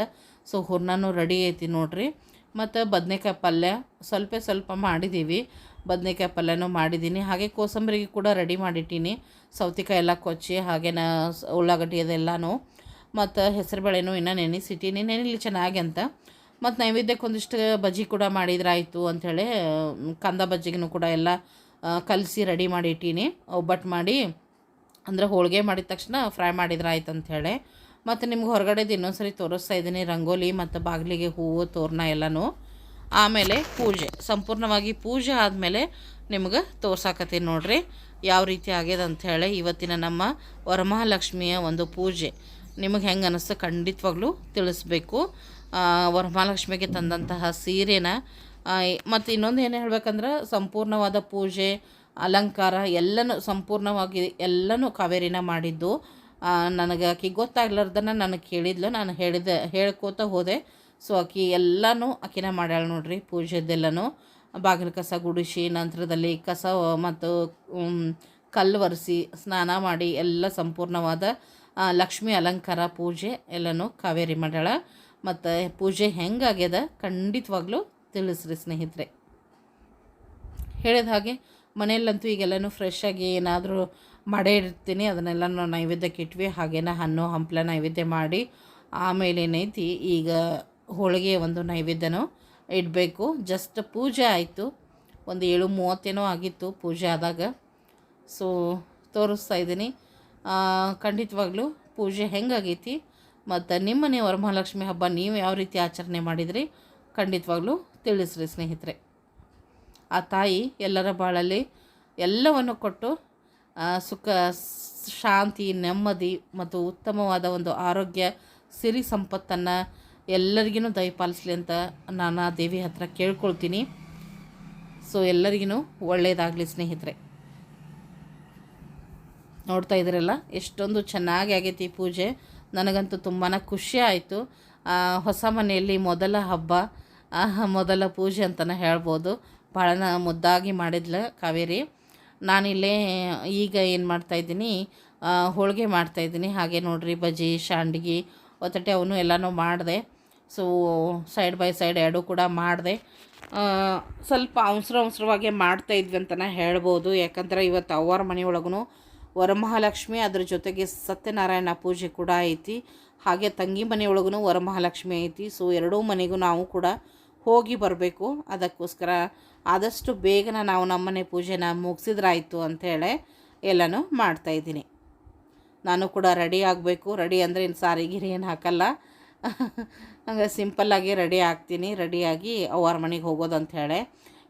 ಸೊ ಹೂರ್ಣನೂ ರೆಡಿ ಐತಿ ನೋಡ್ರಿ. ಮತ್ತು ಬದನೆಕಾಯಿ ಪಲ್ಯ ಸ್ವಲ್ಪ ಸ್ವಲ್ಪ ಮಾಡಿದ್ದೀವಿ ಬದನೆಕಾಯಿ ಪಲ್ಯನೂ ಮಾಡಿದ್ದೀನಿ ಹಾಗೆ ಕೋಸಂಬರಿಗೆ ಕೂಡ ರೆಡಿ ಮಾಡಿಟ್ಟೀನಿ. ಸೌತೆಕಾಯಿ ಎಲ್ಲ ಕೊಚ್ಚಿ, ಹಾಗೆ ನಾ ಸ್- ಉಳ್ಳಾಗಡ್ಡಿ ಅದೆಲ್ಲನೂ. ಮತ್ತು ಹೆಸರುಬೇಳೆನೂ ಇನ್ನೂ ನೆನೆಸಿಟ್ಟೀನಿ. ನೆನಿಲಿ ಚೆನ್ನಾಗಿ ಅಂತ. ಮತ್ತು ನೈವೇದ್ಯಕ್ಕೆ ಒಂದಿಷ್ಟು ಬಜ್ಜಿ ಕೂಡ ಮಾಡಿದ್ರಾಯಿತು ಅಂಥೇಳಿ ಕಂದ ಬಜ್ಜಿಗೂ ಕೂಡ ಎಲ್ಲ ಕಲಸಿ ರೆಡಿ ಮಾಡಿ ಇಟ್ಟೀನಿ ಒಬ್ಬಟ್ಟು ಮಾಡಿ, ಅಂದರೆ ಹೋಳಿಗೆ ಮಾಡಿದ ತಕ್ಷಣ ಫ್ರೈ ಮಾಡಿದ್ರಾಯ್ತು ಅಂಥೇಳಿ ಮತ್ತು ನಿಮ್ಗೆ ಹೊರಗಡೆದು ಇನ್ನೊಂದ್ಸರಿ ತೋರಿಸ್ತಾ ಇದ್ದೀನಿ. ರಂಗೋಲಿ ಮತ್ತು ಬಾಗಿಲಿಗೆ ಹೂವು, ತೋರಣ ಎಲ್ಲನೂ. ಆಮೇಲೆ ಪೂಜೆ. ಸಂಪೂರ್ಣವಾಗಿ ಪೂಜೆ ಆದಮೇಲೆ ನಿಮ್ಗೆ ತೋರ್ಸಾಕತ್ತೀನಿ ನೋಡ್ರಿ. ಯಾವ ರೀತಿ ಆಗ್ಯದ ಹೇಳಿ ಇವತ್ತಿನ ನಮ್ಮ ವರಮಹಾಲಕ್ಷ್ಮಿಯ ಒಂದು ಪೂಜೆ. ನಿಮಗೆ ಹೆಂಗೆ ಅನ್ನಿಸ್ತು ಖಂಡಿತವಾಗ್ಲೂ ತಿಳಿಸ್ಬೇಕು. ವರಮಹಾಲಕ್ಷ್ಮಿಗೆ ತಂದಂತಹ ಸೀರೆನ ಮತ್ತು ಇನ್ನೊಂದು ಏನು ಹೇಳ್ಬೇಕಂದ್ರೆ ಸಂಪೂರ್ಣವಾದ ಪೂಜೆ, ಅಲಂಕಾರ ಎಲ್ಲನೂ, ಸಂಪೂರ್ಣವಾಗಿ ಎಲ್ಲನೂ ಕಾವೇರಿನ ಮಾಡಿದ್ದು. ನನಗೆ ಆಕಿ ಗೊತ್ತಾಗ್ಲಾರ್ದನ್ನ ನನಗೆ ಕೇಳಿದ್ಲು. ನಾನು ಹೇಳಿದೆ, ಹೇಳ್ಕೋತ ಹೋದೆ. ಸೊ ಆಕಿ ಎಲ್ಲನೂ ಆಕಿನ ಮಾಡ್ಯಾಳ ನೋಡ್ರಿ, ಪೂಜೆದೆಲ್ಲನೂ. ಬಾಗಿಲು ಕಸ ಗುಡಿಸಿ, ನಂತರದಲ್ಲಿ ಕಸ ಮತ್ತು ಕಲ್ಲು ಒರೆಸಿ, ಸ್ನಾನ ಮಾಡಿ ಎಲ್ಲ ಸಂಪೂರ್ಣವಾದ ಲಕ್ಷ್ಮಿ ಅಲಂಕಾರ, ಪೂಜೆ ಎಲ್ಲನೂ ಕಾವೇರಿ ಮಾಡ್ಯಾಳ. ಮತ್ತು ಪೂಜೆ ಹೆಂಗಾಗ್ಯದ ಖಂಡಿತವಾಗ್ಲೂ ತಿಳಿಸ್ರಿ ಸ್ನೇಹಿತರೆ. ಹೇಳಿದ ಹಾಗೆ ಮನೆಯಲ್ಲಂತೂ ಈಗೆಲ್ಲನೂ ಫ್ರೆಶ್ ಆಗಿ ಏನಾದರೂ ಮಾಡೇ ಇರ್ತೀನಿ. ಅದನ್ನೆಲ್ಲ ನಾವು ನೈವೇದ್ಯಕ್ಕೆ ಇಟ್ವಿ. ಹಾಗೇನ ಹಣ್ಣು, ಹಂಪ್ಲ ನೈವೇದ್ಯ ಮಾಡಿ ಆಮೇಲೆ ಏನೈತಿ, ಈಗ ಹೋಳಿಗೆ ಒಂದು ನೈವೇದ್ಯನೂ ಇಡಬೇಕು. ಜಸ್ಟ್ ಪೂಜೆ ಆಯಿತು. ಒಂದು ಏಳು ಮೂವತ್ತೇನೋ ಆಗಿತ್ತು ಪೂಜೆ ಆದಾಗ. ಸೊ, ತೋರಿಸ್ತಾ ಇದ್ದೀನಿ. ಖಂಡಿತವಾಗ್ಲೂ ಪೂಜೆ ಹೆಂಗಾಗೈತಿ ಮತ್ತು ನಿಮ್ಮನೆ ವರಮಹಾಲಕ್ಷ್ಮಿ ಹಬ್ಬ ನೀವು ಯಾವ ರೀತಿ ಆಚರಣೆ ಮಾಡಿದ್ರಿ ಖಂಡಿತವಾಗ್ಲೂ ತಿಳಿಸ್ರಿ ಸ್ನೇಹಿತರೆ. ಆ ತಾಯಿ ಎಲ್ಲರ ಬಾಳಲ್ಲಿ ಎಲ್ಲವನ್ನು ಕೊಟ್ಟು ಸುಖ, ಶಾಂತಿ, ನೆಮ್ಮದಿ ಮತ್ತು ಉತ್ತಮವಾದ ಒಂದು ಆರೋಗ್ಯ, ಸಿರಿ ಸಂಪತ್ತನ್ನು ಎಲ್ಲರಿಗೂ ದಯಪಾಲಿಸಲಿ ಅಂತ ನಾನು ಆ ದೇವಿ ಹತ್ರ ಕೇಳ್ಕೊಳ್ತೀನಿ. ಸೊ ಎಲ್ಲರಿಗೂ ಒಳ್ಳೆಯದಾಗಲಿ ಸ್ನೇಹಿತರೆ. ನೋಡ್ತಾ ಇದ್ದೀರಲ್ಲ, ಎಷ್ಟೊಂದು ಚೆನ್ನಾಗಿ ಆಗೈತಿ ಪೂಜೆ. ನನಗಂತೂ ತುಂಬಾ ಖುಷಿ ಆಯಿತು. ಹೊಸ ಮನೆಯಲ್ಲಿ ಮೊದಲ ಹಬ್ಬ ಮೊದಲ ಪೂಜೆ ಅಂತಲೇ ಹೇಳ್ಬೋದು. ಭಾಳ ಮುದ್ದಾಗಿ ಮಾಡಿದ್ಲು ಕಾವೇರಿ. ನಾನಿಲ್ಲೇ ಈಗ ಏನು ಮಾಡ್ತಾಯಿದ್ದೀನಿ ಹೋಳಿಗೆ ಮಾಡ್ತಾಯಿದ್ದೀನಿ ಹಾಗೆ ನೋಡಿರಿ, ಬಜ್ಜಿ, ಶಾಂಡ್ಗಿ ಒತ್ತಟೆ ಅವನು ಎಲ್ಲನೂ ಮಾಡಿದೆ. ಸೊ ಸೈಡ್ ಬೈ ಸೈಡ್ ಎರಡೂ ಕೂಡ ಮಾಡಿದೆ. ಸ್ವಲ್ಪ ಅವಸರ ಅವಸರವಾಗಿ ಮಾಡ್ತಾ ಇದ್ವಿ ಅಂತಲೇ ಹೇಳ್ಬೋದು. ಯಾಕಂದ್ರೆ ಇವತ್ತು ಅವ್ವರ ಮನೆಯೊಳಗೂ ವರಮಹಾಲಕ್ಷ್ಮಿ, ಅದ್ರ ಜೊತೆಗೆ ಸತ್ಯನಾರಾಯಣ ಪೂಜೆ ಕೂಡ ಐತಿ. ಹಾಗೆ ತಂಗಿ ಮನೆಯೊಳಗೂ ವರಮಹಾಲಕ್ಷ್ಮಿ ಐತಿ. ಸೊ ಎರಡೂ ಮನೆಗೂ ನಾವು ಕೂಡ ಹೋಗಿ ಬರಬೇಕು. ಅದಕ್ಕೋಸ್ಕರ ಆದಷ್ಟು ಬೇಗನ ನಾವು ನಮ್ಮನೆ ಪೂಜೆನ ಮುಗಿಸಿದ್ರಾಯಿತು ಅಂಥೇಳಿ ಎಲ್ಲನೂ ಮಾಡ್ತಾಯಿದ್ದೀನಿ ನಾನು ಕೂಡ ರೆಡಿ ಆಗಬೇಕು. ರೆಡಿ ಅಂದರೆ ಇನ್ನು ಸಾರಿ ಗಿರಿ ಏನು ಹಾಕಲ್ಲ. ಹಂಗೆ ಸಿಂಪಲ್ಲಾಗಿ ರೆಡಿ ಆಗ್ತೀನಿ. ರೆಡಿಯಾಗಿ ಅವ್ರ ಮನೆಗೆ ಹೋಗೋದು ಅಂತ ಹೇಳಿ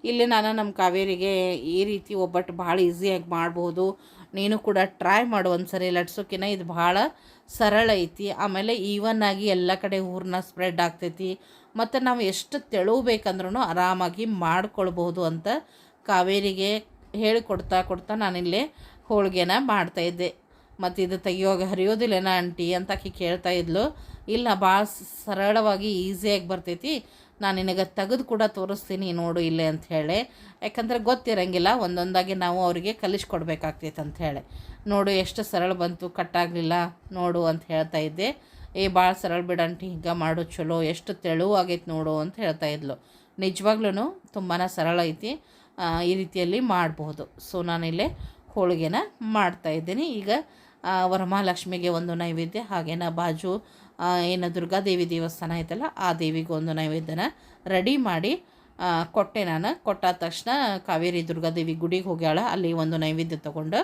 ಇಲ್ಲಿ ನಾನು ನಮ್ಮ ಕಾವೇರಿಗೆ ಈ ರೀತಿ ಒಬ್ಬಟ್ಟು ಭಾಳ ಈಸಿಯಾಗಿ ಮಾಡ್ಬೋದು. ನೀನು ಕೂಡ ಟ್ರೈ ಮಾಡು ಒಂದ್ಸರಿ. ಲಟ್ಸೋಕಿನ ಇದು ಭಾಳ ಸರಳ ಐತಿ. ಆಮೇಲೆ ಈವನ್ ಆಗಿ ಎಲ್ಲ ಕಡೆ ಊರನ್ನ ಸ್ಪ್ರೆಡ್ ಆಗ್ತೈತಿ. ಮತ್ತು ನಾವು ಎಷ್ಟು ತೆಳುವಬೇಕಂದ್ರೂ ಆರಾಮಾಗಿ ಮಾಡಿಕೊಳ್ಬಹುದು ಅಂತ ಕಾವೇರಿಗೆ ಹೇಳಿಕೊಡ್ತಾ ಕೊಡ್ತಾ ನಾನಿಲ್ಲಿ ಹೋಳಿಗೆನ ಮಾಡ್ತಾಯಿದ್ದೆ ಮತ್ತು ಇದು ತೆಗಿಯೋವಾಗ ಹರಿಯೋದಿಲ್ಲೇನ ಆಂಟಿ ಅಂತ ಆಕೆ ಕೇಳ್ತಾ ಇದ್ಲು. ಇಲ್ಲ, ಭಾಳ ಸರಳವಾಗಿ ಈಸಿಯಾಗಿ ಬರ್ತೈತಿ. ನಾನು ನಿನಗೆ ತೆಗೆದು ಕೂಡ ತೋರಿಸ್ತೀನಿ ನೋಡು ಇಲ್ಲೇ ಅಂತ ಹೇಳಿ. ಯಾಕಂದರೆ ಗೊತ್ತಿರಂಗಿಲ್ಲ, ಒಂದೊಂದಾಗಿ ನಾವು ಅವರಿಗೆ ಕಲಿಸ್ಕೊಡ್ಬೇಕಾಗ್ತೈತೆ ಅಂತ ನೋಡು, ಎಷ್ಟು ಸರಳ ಬಂತು, ಕಟ್ಟಾಗಲಿಲ್ಲ, ನೋಡು ಅಂತ ಹೇಳ್ತಾ ಇದ್ದೆ. ಏ ಭಾಳ ಸರಳ ಬಿಡಂಟಿ ಹಿಂಗೆ ಮಾಡು, ಚಲೋ, ಎಷ್ಟು ತೆಳುವಾಗೈತೆ ನೋಡು ಅಂತ ಹೇಳ್ತಾ ಇದ್ಲು. ನಿಜವಾಗ್ಲೂ ತುಂಬಾ ಸರಳ ಐತಿ. ಈ ರೀತಿಯಲ್ಲಿ ಮಾಡಬಹುದು ಸೊ, ನಾನಿಲ್ಲೇ ಹೋಳಿಗೆನ ಮಾಡ್ತಾ ಇದ್ದೀನಿ. ಈಗ ವರಮಹಾಲಕ್ಷ್ಮಿಗೆ ಒಂದು ನೈವೇದ್ಯ, ಹಾಗೇನ ಬಾಜು ಏನು ದುರ್ಗಾದೇವಿ ದೇವಸ್ಥಾನ ಐತಲ್ಲ, ಆ ದೇವಿಗೆ ಒಂದು ನೈವೇದ್ಯನ ರೆಡಿ ಮಾಡಿ ಕೊಟ್ಟೆ ನಾನು. ಕೊಟ್ಟಾದ ತಕ್ಷಣ ಕಾವೇರಿ ದುರ್ಗಾದೇವಿ ಗುಡಿಗೆ ಹೋಗ್ಯಾಳ. ಅಲ್ಲಿ ಒಂದು ನೈವೇದ್ಯ ತೊಗೊಂಡು,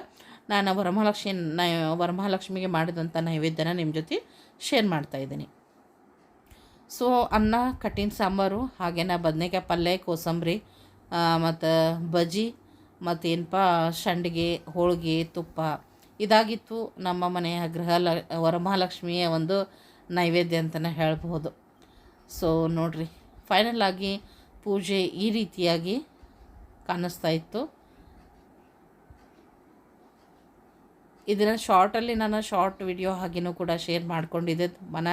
ನಾನು ವರಮಹಾಲಕ್ಷ್ಮಿ, ನೈ, ವರಮಹಾಲಕ್ಷ್ಮಿಗೆ ಮಾಡಿದಂಥ ನೈವೇದ್ಯನ ನಿಮ್ಮ ಜೊತೆ ಶೇರ್ ಮಾಡ್ತಾಯಿದ್ದೀನಿ ಸೊ ಅನ್ನ ಕಟ್ಟಿನ ಸಾಂಬಾರು, ಹಾಗೇನ ಬದನೆಕಾಯಿ ಪಲ್ಯ ಕೋಸಂಬರಿ ಮತ್ತು ಬಜ್ಜಿ ಮತ್ತೇನಪ್ಪ ಸಂಡಿಗೆ ಹೋಳಿಗೆ, ತುಪ್ಪ ಇದಾಗಿತ್ತು ನಮ್ಮ ಮನೆಯ ಗೃಹ ಲ, ವರಮಹಾಲಕ್ಷ್ಮಿಯ ಒಂದು ನೈವೇದ್ಯ ಅಂತಲೇ ಹೇಳ್ಬೋದು ಸೊ ನೋಡ್ರಿ ಫೈನಲ್ ಆಗಿ ಪೂಜೆ ಈ ರೀತಿಯಾಗಿ ಕಾಣಿಸ್ತಾ ಇತ್ತು. ಇದನ್ನು ಶಾರ್ಟಲ್ಲಿ ನಾನು ಶಾರ್ಟ್ ವಿಡಿಯೋ ಹಾಗೆಯೂ ಕೂಡ ಶೇರ್ ಮಾಡ್ಕೊಂಡಿದ್ದೆ. ಮನ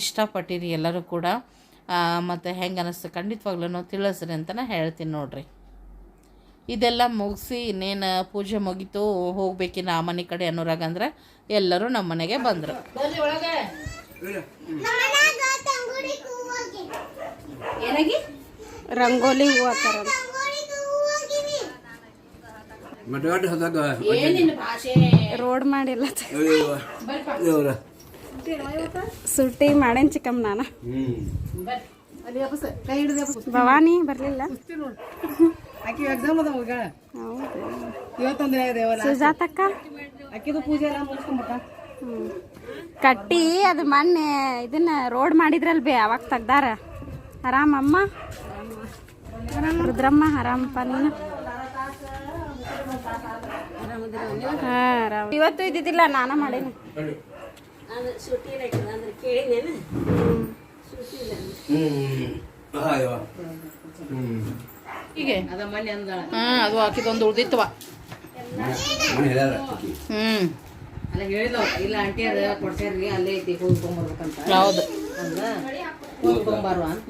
ಇಷ್ಟಪಟ್ಟಿರಿ ಎಲ್ಲರೂ ಕೂಡ. ಮತ್ತು ಹೆಂಗೆ ಅನ್ನಿಸ್ತು ಖಂಡಿತವಾಗ್ಲೂ ತಿಳಿಸ್ರಿ ಅಂತ ನಾ ಹೇಳ್ತೀನಿ ನೋಡಿರಿ. ಇದೆಲ್ಲ ಮುಗಿಸಿ ಇನ್ನೇನು ಪೂಜೆ ಮುಗೀತು ಹೋಗ್ಬೇಕಿನ್ನ ಆ ಮನೆ ಕಡೆ ಅನ್ನೋರಾಗ ಅಂದ್ರೆ ಎಲ್ಲರೂ ನಮ್ಮ ಮನೆಗೆ ಬಂದರು. ಏನಾಗಿ? ರಂಗೋಲಿ ಹೂವು ತರ ರೋಡ್ ಮಾಡಿಲ್ಲ ಸುಟ್ಟಿ ಮಾಡೇನ್ ಚಿಕ್ಕಮ್ಮ ನಾನು. ಹ್ಮ್. ಭವಾನಿ ಬರ್ಲಿಲ್ಲ. ಸುಜಾತಕ್ಕ. ಕಟ್ಟಿ ಅದು ಮೊನ್ನೆ ಇದನ್ನ ರೋಡ್ ಮಾಡಿದ್ರಲ್ ಬೇ ಅವಾಗ ತೆಗ್ದಾರ. ಆರಾಮಮ್ಮ? ರುದ್ರಮ್ಮ ಆರಾಮಪ್ಪ ನೀನು? ಹಾ ಇವತ್ತು ಇದ್ದಿದ್ದಿಲ್ಲ ನಾನ ಮಾಡೇನು. ಹೀಗೆ ಅದ ಮನೆ ಅಂದಾಳ ಹಾಂ ಅದು ಹಾಕಿದೊಂದು ಉಳ್ದಿತ್ತವ. ಹ್ಞೂ ಅಲ್ಲ ಹೇಳಿದವ ಇಲ್ಲ ಆಂಟಿ ಅದ ಕೊಡ್ಸ್ಯಾರ್ರಿ ಅಲ್ಲೇ ಐತಿ ಹೋಗ್ಕೊಂಬರ್ಬೇಕಂತ. ಹೌದು. ಅಂದ ಹೋಗ್ಕೊಂಬಾರು ಅಂತ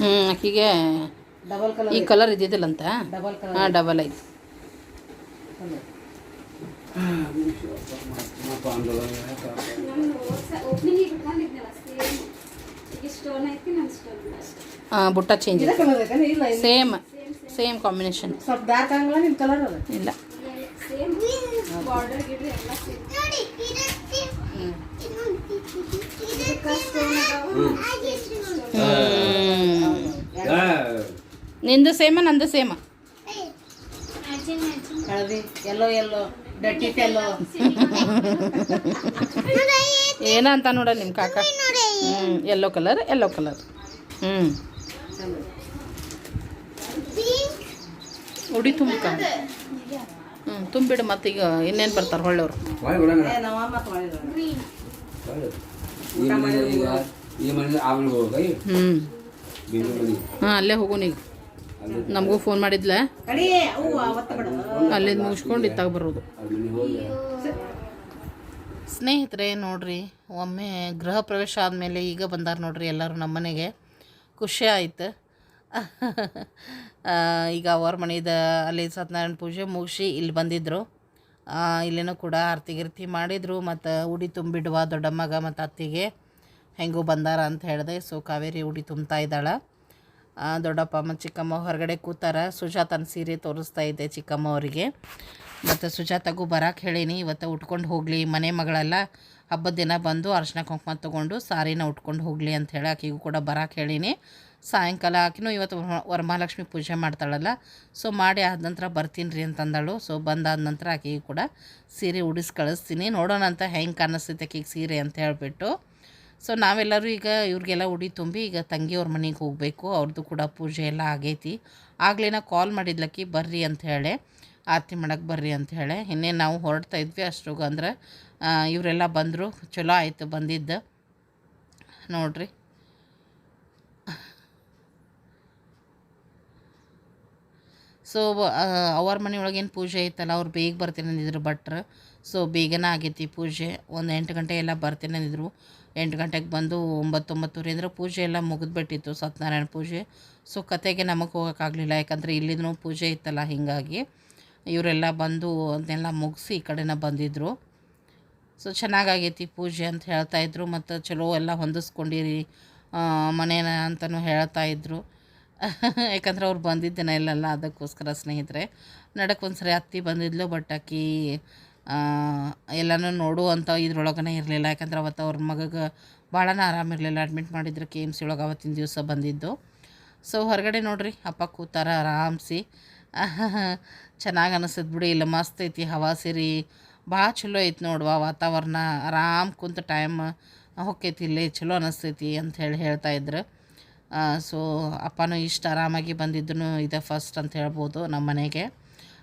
ಹ್ಞೂ ಆಕಿಗೆ ಡಬಲ್ ಕಲರ್ ಈ ಕಲರ್ ಇದ್ದಿದ್ದಿಲ್ಲಂತ? ಡಬಲ್ ಕಲರ್ ಹಾಂ ಡಬಲ್ ಐತಿ. ಹಾಂ ಬುಟ್ಟ ಚೇಂಜ್ ಸೇಮ್ ಸೇಮ್ ಕಾಂಬಿನೇಷನ್ ಇಲ್ಲ ನಿಂದು ಸೇಮ ನಂದು ಸೇಮ. ಏನಂತ ಎಲ್ಲೋ ಎಲ್ಲೋ ಡಟ್ಟಿ ಎಲ್ಲೋ ಏನ ಅಂತ ನೋಡ ನಿಮ್ಮ ಕಾಕ. ಹ್ಞೂ ಎಲ್ಲೋ ಕಲರ್ ಎಲ್ಲೋ ಕಲರ್ ಹ್ಞೂ ಉಡಿ ತುಂಬಕ. ಹ್ಞೂ ತುಂಬಿಡು ಮತ್ತೀಗ ಇನ್ನೇನು ಬರ್ತಾರೆ ಹೊಳ್ಳವ್ರು ಈ ಈಗ ಈ ಆ ಮನೆಗೆ ಹೋಗ ಹ್ಞೂ ಹಾಂ ಅಲ್ಲೇ ಹೋಗು ಈಗ. ನಮಗೂ ಫೋನ್ ಮಾಡಿದ್ಲೆ? ಅಲ್ಲಿಂದ ಮುಗಿಸ್ಕೊಂಡು ಇತ್ತಾಗ ಬರೋದು. ಸ್ನೇಹಿತರೆ ನೋಡ್ರಿ ಒಮ್ಮೆ ಗೃಹ ಪ್ರವೇಶ ಆದಮೇಲೆ ಈಗ ಬಂದಾರ ನೋಡ್ರಿ ಎಲ್ಲರೂ ನಮ್ಮ ಮನೆಗೆ. ಖುಷಿ ಆಯ್ತು. ಈಗ ಅವ್ರ ಮನೆದ ಅಲ್ಲಿ ಸತ್ಯನಾರಾಯಣ ಪೂಜೆ ಮುಗಿಸಿ ಇಲ್ಲಿ ಬಂದಿದ್ದರು ಇಲ್ಲೇನೂ ಕೂಡ ಆರತಿ ಗಿರ್ತಿ ಮಾಡಿದರು. ಮತ್ತು ಉಡಿ ತುಂಬಿಡುವ ದೊಡ್ಡಮ್ಮಗ ಮತ್ತು ಅತ್ತಿಗೆ ಹೆಂಗೂ ಬಂದಾರ ಅಂತ ಹೇಳಿದೆ. ಸೊ ಕಾವೇರಿ ಉಡಿ ತುಂಬ್ತಾ ಇದ್ದಾಳೆ. ದೊಡ್ಡಪ್ಪ ಮತ್ತು ಚಿಕ್ಕಮ್ಮ ಹೊರಗಡೆ ಕೂತಾರ. ಸುಜಾತನ ಸೀರೆ ತೋರಿಸ್ತಾ ಇದ್ದೆ ಚಿಕ್ಕಮ್ಮ ಅವರಿಗೆ. ಮತ್ತು ಸುಜಾತಗೂ ಬರಕ್ಕೆ ಹೇಳೀನಿ. ಇವತ್ತು ಉಟ್ಕೊಂಡು ಹೋಗಲಿ. ಮನೆ ಮಗಳೆಲ್ಲ. ಹಬ್ಬದ ದಿನ ಬಂದು ಅರ್ಶಿನ ಕುಂಕುಮ ತೊಗೊಂಡು ಸಾರಿನ ಉಟ್ಕೊಂಡು ಹೋಗಲಿ ಅಂತ ಹೇಳಿ ಆಕೆಗೂ ಕೂಡ ಬರಕ್ಕೆ ಹೇಳೀನಿ. ಸಾಯಂಕಾಲ ಆಕಿನೂ ಇವತ್ತು ವರ- ವರಮಹಾಲಕ್ಷ್ಮಿ ಪೂಜೆ ಮಾಡ್ತಾಳಲ್ಲ. ಸೊ ಮಾಡಿ ಆದ ನಂತರ ಬರ್ತೀನಿ ರೀ ಅಂತಂದಳು. ಸೊ ಬಂದಾದ ನಂತರ ಆಕೆಗೆ ಕೂಡ ಸೀರೆ ಉಡಿಸಿ ಕಳಿಸ್ತೀನಿ. ನೋಡೋಣ ಅಂತ ಹೆಂಗೆ ಕಾಣಿಸ್ತೈತೆ ಆಕೆಗೆ ಸೀರೆ ಅಂತ ಹೇಳಿಬಿಟ್ಟು. ಸೊ ನಾವೆಲ್ಲರೂ ಈಗ ಇವ್ರಿಗೆಲ್ಲ ಉಡಿ ತುಂಬಿ ಈಗ ತಂಗಿಯವ್ರ ಮನೆಗೆ ಹೋಗಬೇಕು. ಅವ್ರದ್ದು ಕೂಡ ಪೂಜೆ ಎಲ್ಲ ಆಗೈತಿ. ಆಗಲೇನ ಕಾಲ್ ಮಾಡಿದ್ಲಕ್ಕಿ ಬರ್ರಿ ಅಂತ ಹೇಳಿ. ಆರತಿ ಮಾಡಕ್ಕೆ ಬರ್ರಿ ಅಂತ ಹೇಳಿ. ಇನ್ನೇನು ನಾವು ಹೊರಡ್ತಾ ಇದ್ವಿ ಆ, ಇವರೆಲ್ಲ ಬಂದರು. ಚಲೋ ಆಯಿತು ಬಂದಿದ್ದು. ನೋಡ್ರಿ. ಸೊ ಅವ್ರ ಮನೆಯೊಳಗೆ ಏನು ಪೂಜೆ ಐತಲ್ಲ, ಅವ್ರು ಬೇಗ ಬರ್ತೀನಿ ಅಂದಿದ್ರು ಭಟ್ರು. ಸೊ ಬೇಗನೇ ಆಗೈತಿ ಪೂಜೆ. ಒಂದು ಎಂಟು ಗಂಟೆ ಎಲ್ಲ ಬರ್ತೀನಿ ಅಂದಿದ್ರು. ಎಂಟು ಗಂಟೆಗೆ ಬಂದು ಒಂಬತ್ತೊಂಬತ್ತೂರಿ ಅಂದರೆ ಪೂಜೆ ಎಲ್ಲ ಮುಗಿದ್ಬಿಟ್ಟಿತ್ತು ಸತ್ಯನಾರಾಯಣ ಪೂಜೆ. ಸೊ ಕತೆಗೆ ನಮಗೆ ಹೋಗೋಕ್ಕಾಗಲಿಲ್ಲ ಯಾಕಂದರೆ ಇಲ್ಲಿನೂ ಪೂಜೆ ಇತ್ತಲ್ಲ ಹೀಗಾಗಿ. ಇವರೆಲ್ಲ ಬಂದು ಅದನ್ನೆಲ್ಲ ಮುಗಿಸಿ ಈ ಕಡೆನ ಬಂದಿದ್ದರು ಸೊ ಚೆನ್ನಾಗಾಗೈತಿ ಪೂಜೆ ಅಂತ ಹೇಳ್ತಾ ಇದ್ರು. ಮತ್ತು ಚಲೋ ಎಲ್ಲ ಹೊಂದಿಸ್ಕೊಂಡಿರಿ ಮನೇನ ಅಂತಲೂ ಹೇಳ್ತಾ ಇದ್ರು. ಯಾಕಂದ್ರೆ ಅವ್ರು ಬಂದಿದ್ದೇನೆ ಇಲ್ಲಲ್ಲ, ಅದಕ್ಕೋಸ್ಕರ ಸ್ನೇಹಿತರೆ. ನಡಕ್ಕೆ ಒಂದ್ಸರಿ ಅತ್ತಿ ಬಂದಿದ್ಲು ಬಟ್ ಆಕಿ ಎಲ್ಲನೂ ನೋಡುವಂಥ ಇದ್ರೊಳಗನೆ ಇರಲಿಲ್ಲ. ಯಾಕಂದ್ರೆ ಅವತ್ತು ಅವ್ರ ಮಗಗೆ ಭಾಳನ ಆರಾಮಿರಲಿಲ್ಲ ಅಡ್ಮಿಟ್ ಮಾಡಿದ್ರು ಕೆ ಎಂ ಸಿ ಒಳಗೆ ಅವತ್ತಿನ ದಿವಸ ಬಂದಿದ್ದು. ಸೊ ಹೊರಗಡೆ ನೋಡ್ರಿ, ಅಪ್ಪ ಕೂತಾರ ಆರಾಮ್ಸಿ. ಚೆನ್ನಾಗಿ ಅನಿಸ್ತದೆ ಬಿಡಿ, ಇಲ್ಲ ಮಸ್ತ್ ಐತಿ, ಹವಾ ಸಿರಿ. ಭಾಳ ಚಲೋ ಐತಿ ನೋಡುವ ವಾತಾವರಣ. ಆರಾಮ್ ಕುಂತ ಟೈಮ್ ಹೊಕ್ಕೈತಿ, ಇಲ್ಲೇ ಚಲೋ ಅನಿಸ್ತೈತಿ ಅಂತ ಹೇಳಿ ಹೇಳ್ತಾ ಇದ್ರು. ಸೊ ಅಪ್ಪನೂ ಇಷ್ಟು ಆರಾಮಾಗಿ ಬಂದಿದ್ದನು, ಇದೆ ಫಸ್ಟ್ ಅಂತ ಹೇಳ್ಬೋದು ನಮ್ಮ ಮನೆಗೆ.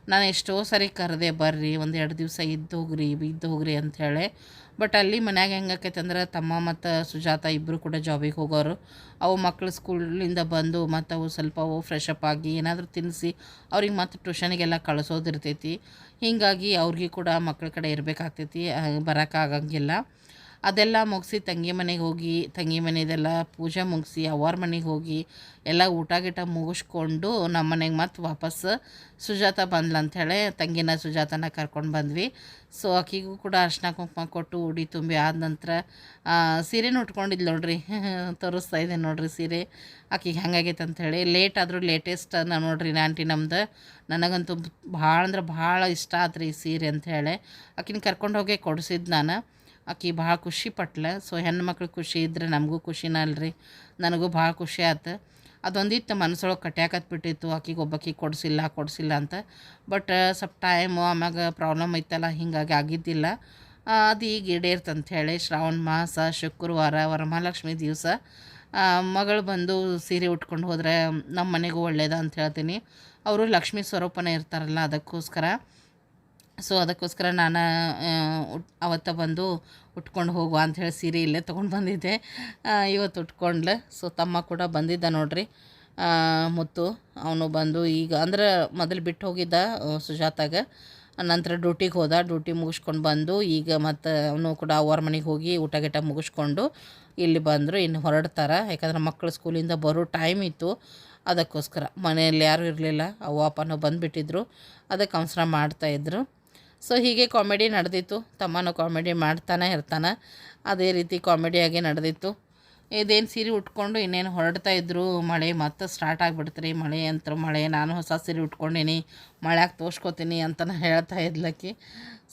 ನಾನು ಎಷ್ಟೋ ಸರಿ ಕರೆದೆ, ಬರ್ರಿ, ಒಂದು ಎರಡು ದಿವಸ ಇದ್ದು ಹೋಗ್ರಿ ಇದ್ದು ಹೋಗ್ರಿ ಅಂಥೇಳಿ ಬಟ್ ಅಲ್ಲಿ ಮನ್ಯಾಗ ಹೆಂಗಾಕೈತೆ ಅಂದ್ರೆ, ತಮ್ಮ ಮತ್ತು ಸುಜಾತ ಇಬ್ಬರು ಕೂಡ ಜಾಬಿಗೆ ಹೋಗೋರು. ಅವು ಮಕ್ಕಳು ಸ್ಕೂಲಿಂದ ಬಂದು ಮತ್ತು ಅವು ಸ್ವಲ್ಪ ಅವು ಫ್ರೆಶ್ ಅಪ್ ಆಗಿ ಏನಾದರೂ ತಿನ್ನಿಸಿ ಅವ್ರಿಗೆ ಮತ್ತೆ ಟ್ಯೂಷನಿಗೆಲ್ಲ ಕಳಿಸೋದಿರ್ತೈತಿ ಹೀಗಾಗಿ ಅವ್ರಿಗೆ ಕೂಡ ಮಕ್ಕಳ ಕಡೆ ಇರಬೇಕಾಗ್ತೈತಿ ಬರೋಕ್ಕಾಗಂಗಿಲ್ಲ ಅದೆಲ್ಲ ಮುಗಿಸಿ ತಂಗಿ ಮನೆಗೆ ಹೋಗಿ, ತಂಗಿ ಮನೆದೆಲ್ಲ ಪೂಜೆ ಮುಗಿಸಿ ಅವ್ರ ಮನೆಗೆ ಹೋಗಿ ಎಲ್ಲ ಊಟ ಗಿಟ ಮುಗಿಸ್ಕೊಂಡು ನಮ್ಮ ಮನೆಗೆ ಮತ್ತೆ ವಾಪಸ್ ಸುಜಾತ ಬಂದ್ಲ ಅಂಥೇಳಿ ತಂಗಿನ ಸುಜಾತನ ಕರ್ಕೊಂಡು ಬಂದ್ವಿ. ಸೊ ಆಕಿಗೂ ಕೂಡ ಅರ್ಶಿನ ಕುಂಕುಮ ಕೊಟ್ಟು ಉಡಿ ತುಂಬಿ ಆದ ನಂತರ ಸೀರೆನೂ ಉಟ್ಕೊಂಡಿದ್ದು ನೋಡ್ರಿ. ತೋರಿಸ್ತಾ ಇದೆ ನೋಡ್ರಿ ಸೀರೆ. ಆಕಿಗೆ ಹೆಂಗಾಗೈತೆ ಅಂಥೇಳಿ ಲೇಟ್ ಆದರೂ ಲೇಟೆಸ್ಟ್ ನಾ ನೋಡ್ರಿ ಆಂಟಿ ನಮ್ದು. ನನಗಂತೂ ಭಾಳ ಅಂದ್ರೆ ಭಾಳ ಇಷ್ಟ ಆತ್ರಿ ಈ ಸೀರೆ ಅಂಥೇಳಿ ಆಕಿನ ಕರ್ಕೊಂಡು ಹೋಗಿ ಕೊಡಿಸಿದ್ದು ನಾನು. ಆಕಿ ಭಾಳ ಖುಷಿ ಪಟ್ಲ. ಸೊ ಹೆಣ್ಮಕ್ಳು ಖುಷಿ ಇದ್ರೆ ನಮಗೂ ಖುಷಿನ ಅಲ್ರಿ. ನನಗೂ ಭಾಳ ಖುಷಿ ಆಯ್ತು ಅದೊಂದಿತ್ತು ಮನಸ್ಸೊಳಗೆ ಕಟ್ಯಾಕತ್ ಬಿಟ್ಟಿತ್ತು. ಆಕಿಗೆ ಒಬ್ಬಾಕಿಗೆ ಕೊಡಿಸಿಲ್ಲ ಕೊಡಿಸಿಲ್ಲ ಅಂತ. ಬಟ್ ಸ್ವಲ್ಪ ಟೈಮು ಆಮ್ಯಾಗ ಪ್ರಾಬ್ಲಮ್ ಐತಲ್ಲ, ಹಿಂಗಾಗಿ ಆಗಿದ್ದಿಲ್ಲ. ಅದು ಈಗ ಈಡೇರ್ತಂತ ಹೇಳಿ ಶ್ರಾವಣ ಮಾಸ, ಶುಕ್ರವಾರ, ವರಮಹಾಲಕ್ಷ್ಮಿ ದಿವಸ. ಮಗಳು ಬಂದು ಸೀರೆ ಉಟ್ಕೊಂಡು ಹೋದರೆ ನಮ್ಮ ಮನೆಗೂ ಒಳ್ಳೇದ ಅಂತ ಹೇಳ್ತೀನಿ. ಅವರು ಲಕ್ಷ್ಮೀ ಸ್ವರೂಪನೇ ಇರ್ತಾರಲ್ಲ, ಅದಕ್ಕೋಸ್ಕರ. ಸೊ ಅದಕ್ಕೋಸ್ಕರ ನಾನು ಅವತ್ತ ಬಂದು ಉಟ್ಕೊಂಡು ಹೋಗುವ ಅಂಥೇಳಿ ಸೀರೆ ಇಲ್ಲೇ ತೊಗೊಂಡು ಬಂದಿದ್ದೆ. ಇವತ್ತು ಉಟ್ಕೊಂಡ್ಲೆ. ಸೊ ತಮ್ಮ ಕೂಡ ಬಂದಿದ್ದ ನೋಡ್ರಿ. ಮುತ್ತು, ಅವನು ಬಂದು ಈಗ, ಅಂದ್ರೆ ಮೊದಲು ಬಿಟ್ಟು ಹೋಗಿದ್ದ ಸುಜಾತಾಗ. ನಂತರ ಡ್ಯೂಟಿಗೆ ಹೋದ. ಡ್ಯೂಟಿ ಮುಗಿಸ್ಕೊಂಡು ಬಂದು ಈಗ ಮತ್ತು ಅವನು ಕೂಡ ಅವ್ರ ಮನೆಗೆ ಹೋಗಿ ಊಟ ಗೀಟ ಮುಗಿಸ್ಕೊಂಡು ಇಲ್ಲಿ ಬಂದರು, ಇನ್ನು ಹೊರಡ್ತಾರೆ. ಯಾಕಂದ್ರೆ ಮಕ್ಕಳು ಸ್ಕೂಲಿಂದ ಬರೋ ಟೈಮ್ ಇತ್ತು. ಅದಕ್ಕೋಸ್ಕರ ಮನೆಯಲ್ಲಿ ಯಾರೂ ಇರಲಿಲ್ಲ. ಅವ್ವ ಅಪ್ಪನೂ ಬಂದುಬಿಟ್ಟಿದ್ರು. ಅದಕ್ಕೆ ಅವಸರ ಮಾಡ್ತಾಯಿದ್ರು ಸೊ ಹೀಗೆ ಕಾಮಿಡಿ ನಡೆದಿತ್ತು. ತಮ್ಮನೂ ಕಾಮಿಡಿ ಮಾಡ್ತಾನೆ, ಇರ್ತಾನೆ. ಅದೇ ರೀತಿ ಕಾಮಿಡಿಯಾಗಿ ನಡೆದಿತ್ತು. ಇದೇನು ಸೀರೆ ಉಟ್ಕೊಂಡು ಇನ್ನೇನು ಹೊರಡ್ತಾ ಇದ್ರು, ಮಳೆ ಮತ್ತೆ ಸ್ಟಾರ್ಟ್ ಆಗಿಬಿಡ್ತು ರೀ ಮಳೆ ಅಂತ ಮಳೆ, ನಾನು ಹೊಸ ಸೀರೆ ಉಟ್ಕೊಂಡೀನಿ ಮಳೆಯಾಗಿ ತೋರ್ಸ್ಕೊತೀನಿ ಅಂತಲೇ ಹೇಳ್ತಾ ಇದ್ಲಕ್ಕಿ.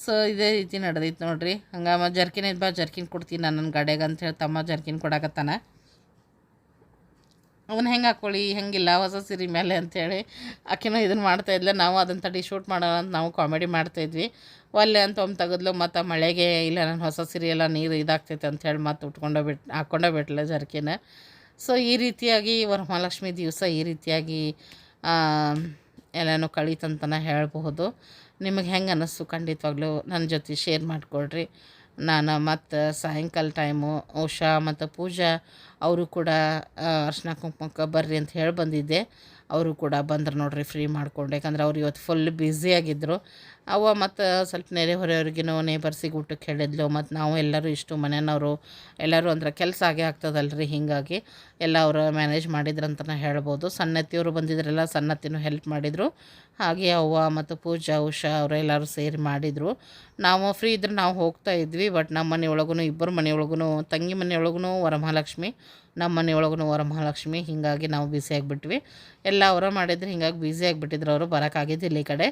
ಸೊ ಇದೇ ರೀತಿ ನಡೆದಿತ್ತು ನೋಡ್ರಿ. ಹಂಗೆ ಜರ್ಕಿನ್ ಇದ್ಬಾ, ಜರ್ಕಿನ್ ಕೊಡ್ತೀನಿ ನಾನು ನನ್ನ ಗಾಡಿಯಾಗ ಅಂತ ಹೇಳಿ ತಮ್ಮ ಜರ್ಕಿನ್ ಕೊಡಕತ್ತಾನ. ಅವನು ಹೆಂಗೆ ಹಾಕ್ಕೊಳ್ಳಿ ಹೆಂಗಿಲ್ಲ, ಹೊಸ ಸೀರೆ ಮೇಲೆ ಅಂಥೇಳಿ ಆಕೆನೂ ಇದನ್ನು ಮಾಡ್ತಾಯಿದ್ಲ ನಾವು ಅದನ್ನು ತಡಿ ಶೂಟ್ ಮಾಡೋಣ ಅಂತ ನಾವು ಕಾಮಿಡಿ ಮಾಡ್ತಾಯಿದ್ವಿ ಒಲ್ಲೆ ಅಂತ ಒಮ್ಮೆ ತೆಗೆದ್ಲು, ಮತ್ತು ಮಳೆಗೆ ಇಲ್ಲ ನಾನು ಹೊಸ ಸೀರೆ ಎಲ್ಲ ನೀರು ಇದಾಗ್ತೈತೆ ಅಂಥೇಳಿ ಮತ್ತೆ ಉಟ್ಕೊಂಡೇ ಬಿಟ್ ಹಾಕ್ಕೊಂಡೋ ಬಿಟ್ಲೆ ಜರ್ಕಿನ. ಸೊ ಈ ರೀತಿಯಾಗಿ ವರಮಹಾಲಕ್ಷ್ಮಿ ದಿವಸ ಈ ರೀತಿಯಾಗಿ ಎಲ್ಲನೂ ಕಳೀತಂತನ ಹೇಳಬಹುದು. ನಿಮಗೆ ಹೆಂಗೆ ಅನ್ನಿಸ್ತು ಖಂಡಿತವಾಗ್ಲೂ ನನ್ನ ಜೊತೆ ಶೇರ್ ಮಾಡಿಕೊಡ್ರಿ. ನಾನು ಮತ್ತು ಸಾಯಂಕಾಲ ಟೈಮು ಉಷಾ ಮತ್ತು ಪೂಜಾ, ಅವರು ಕೂಡ ಅರ್ಶನ ಕುಂಕುಮಕ್ಕೆ ಬರ್ರಿ ಅಂತ ಹೇಳಿ ಬಂದಿದ್ದೆ. ಅವರು ಕೂಡ ಬಂದರು ನೋಡ್ರಿ ಫ್ರೀ ಮಾಡ್ಕೊಂಡು. ಯಾಕಂದ್ರೆ ಅವ್ರು ಇವತ್ತು ಫುಲ್ ಬ್ಯುಸಿಯಾಗಿದ್ದರು ಅವ ಮತ್ತು ಸ್ವಲ್ಪ ನೆರೆ ಹೊರೆಯವ್ರಿಗಿನೂ ನೇಬರ್ಸಿಗೆ ಊಟಕ್ಕೆ ಹೇಳಿದ್ಲು. ಮತ್ತು ನಾವು ಎಲ್ಲರೂ ಇಷ್ಟು ಮನೆಯವರು, ಎಲ್ಲರೂ ಅಂದ್ರೆ ಕೆಲಸ ಆಗೇ ಆಗ್ತದಲ್ರಿ ಹೀಗಾಗಿ. ಎಲ್ಲ ಅವರು ಮ್ಯಾನೇಜ್ ಮಾಡಿದ್ರಂತಲೇ ಹೇಳ್ಬೋದು. ಸಣ್ಣತ್ತಿಯವರು ಬಂದಿದ್ರೆಲ್ಲ ಸನ್ನತಿನೂ ಹೆಲ್ಪ್ ಮಾಡಿದರು. ಹಾಗೆ ಅವ್ವ ಮತ್ತು ಪೂಜಾ, ಉಷಾ ಅವರೆಲ್ಲರೂ ಸೇರಿ ಮಾಡಿದರು. ನಾವು ಫ್ರೀ ಇದ್ರೆ ನಾವು ಹೋಗ್ತಾ ಇದ್ವಿ ಬಟ್ ನಮ್ಮ ಮನೆಯೊಳಗೂ ಇಬ್ಬರು ಮನೆಯೊಳಗೂ ತಂಗಿ ಮನೆಯೊಳಗೂ ವರಮಹಾಲಕ್ಷ್ಮಿ, ನಮ್ಮ ಮನೆಯೊಳಗೂ ವರಮಹಾಲಕ್ಷ್ಮಿ, ಹೀಗಾಗಿ ನಾವು ಬ್ಯುಸಿ ಆಗಿಬಿಟ್ವಿ. ಎಲ್ಲ ಅವರು ಮಾಡಿದ್ರು, ಹಿಂಗಾಗಿ ಬ್ಯುಸಿ ಆಗಿಬಿಟ್ಟಿದ್ರು ಅವರು ಬರೋಕ್ಕಾಗಿದ್ದಿಲ್ಲ ಈ ಕಡೆ.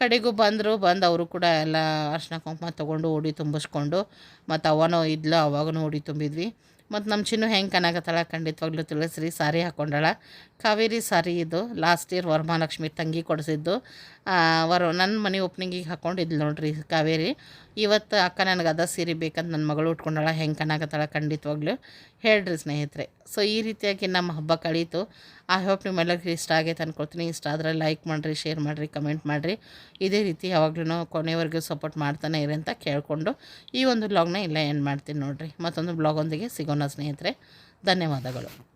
ಕಡೆಗೂ ಬಂದರು, ಬಂದು ಅವರು ಕೂಡ ಎಲ್ಲ ಅರ್ಶಿನ ಕುಂಕುಮ ತೊಗೊಂಡು, ಉಡಿ ತುಂಬಿಸ್ಕೊಂಡು, ಮತ್ತು ಅವನೂ ಇದ್ಲು ಅವಾಗೂ ಉಡಿ ತುಂಬಿದ್ವಿ. ಮತ್ತು ನಮ್ಮ ಚಿನ್ನು ಹೆಂಗೆ ಕನಾಗತ್ತಾಳ ಖಂಡಿತವಾಗ್ಲೂ ತಿಳಿಸ್ರಿ. ಸಾರಿ ಹಾಕ್ಕೊಂಡಳ ಕಾವೇರಿ ಸಾರಿ ಇದು. ಲಾಸ್ಟ್ ಇಯರ್ ವರಮಹಾಲಕ್ಷ್ಮಿ ತಂಗಿ ಕೊಡಿಸಿದ್ದು. ವರ ನನ್ನ ಮನೆ ಓಪ್ನಿಂಗಿಗೆ ಹಾಕ್ಕೊಂಡಿದ್ಲು ನೋಡ್ರಿ ಕಾವೇರಿ. ಇವತ್ತು ಅಕ್ಕ ನನಗೆ ಅದ ಸೀರೆ ಬೇಕಂತ ನನ್ನ ಮಗಳು ಉಟ್ಕೊಂಡಳ. ಹೆಂಗೆ ಕನಾಗತ್ತಾಳ ಖಂಡಿತವಾಗ್ಲೂ ಹೇಳ್ರಿ ಸ್ನೇಹಿತರೆ. ಸೊ ಈ ರೀತಿಯಾಗಿ ನಮ್ಮ ಹಬ್ಬ ಕಳೀತು. ಐ ಹೋಪ್ ನಿಮ್ಮೆಲ್ಲರಿಗೂ ಇಷ್ಟ ಆಗೈತೆ ಅನ್ಕೊಳ್ತೀನಿ ಇಷ್ಟ ಆದರೆ ಲೈಕ್ ಮಾಡಿರಿ ಶೇರ್ ಮಾಡಿರಿ ಕಮೆಂಟ್ ಮಾಡಿರಿ. ಇದೇ ರೀತಿ ಯಾವಾಗಲೂ ಕೊನೆವರೆಗೂ ಸಪೋರ್ಟ್ ಮಾಡ್ತಾನೆ ಇರಿ ಅಂತ ಕೇಳಿಕೊಂಡು ಈ ಒಂದು ಬ್ಲಾಗ್ನ ಇಲ್ಲ ಎಂಡ್ ಮಾಡ್ತೀನಿ ನೋಡಿರಿ. ಮತ್ತೊಂದು ಬ್ಲಾಗೊಂದಿಗೆ ಸಿಗೋಣ ಸ್ನೇಹಿತರೆ. ಧನ್ಯವಾದಗಳು.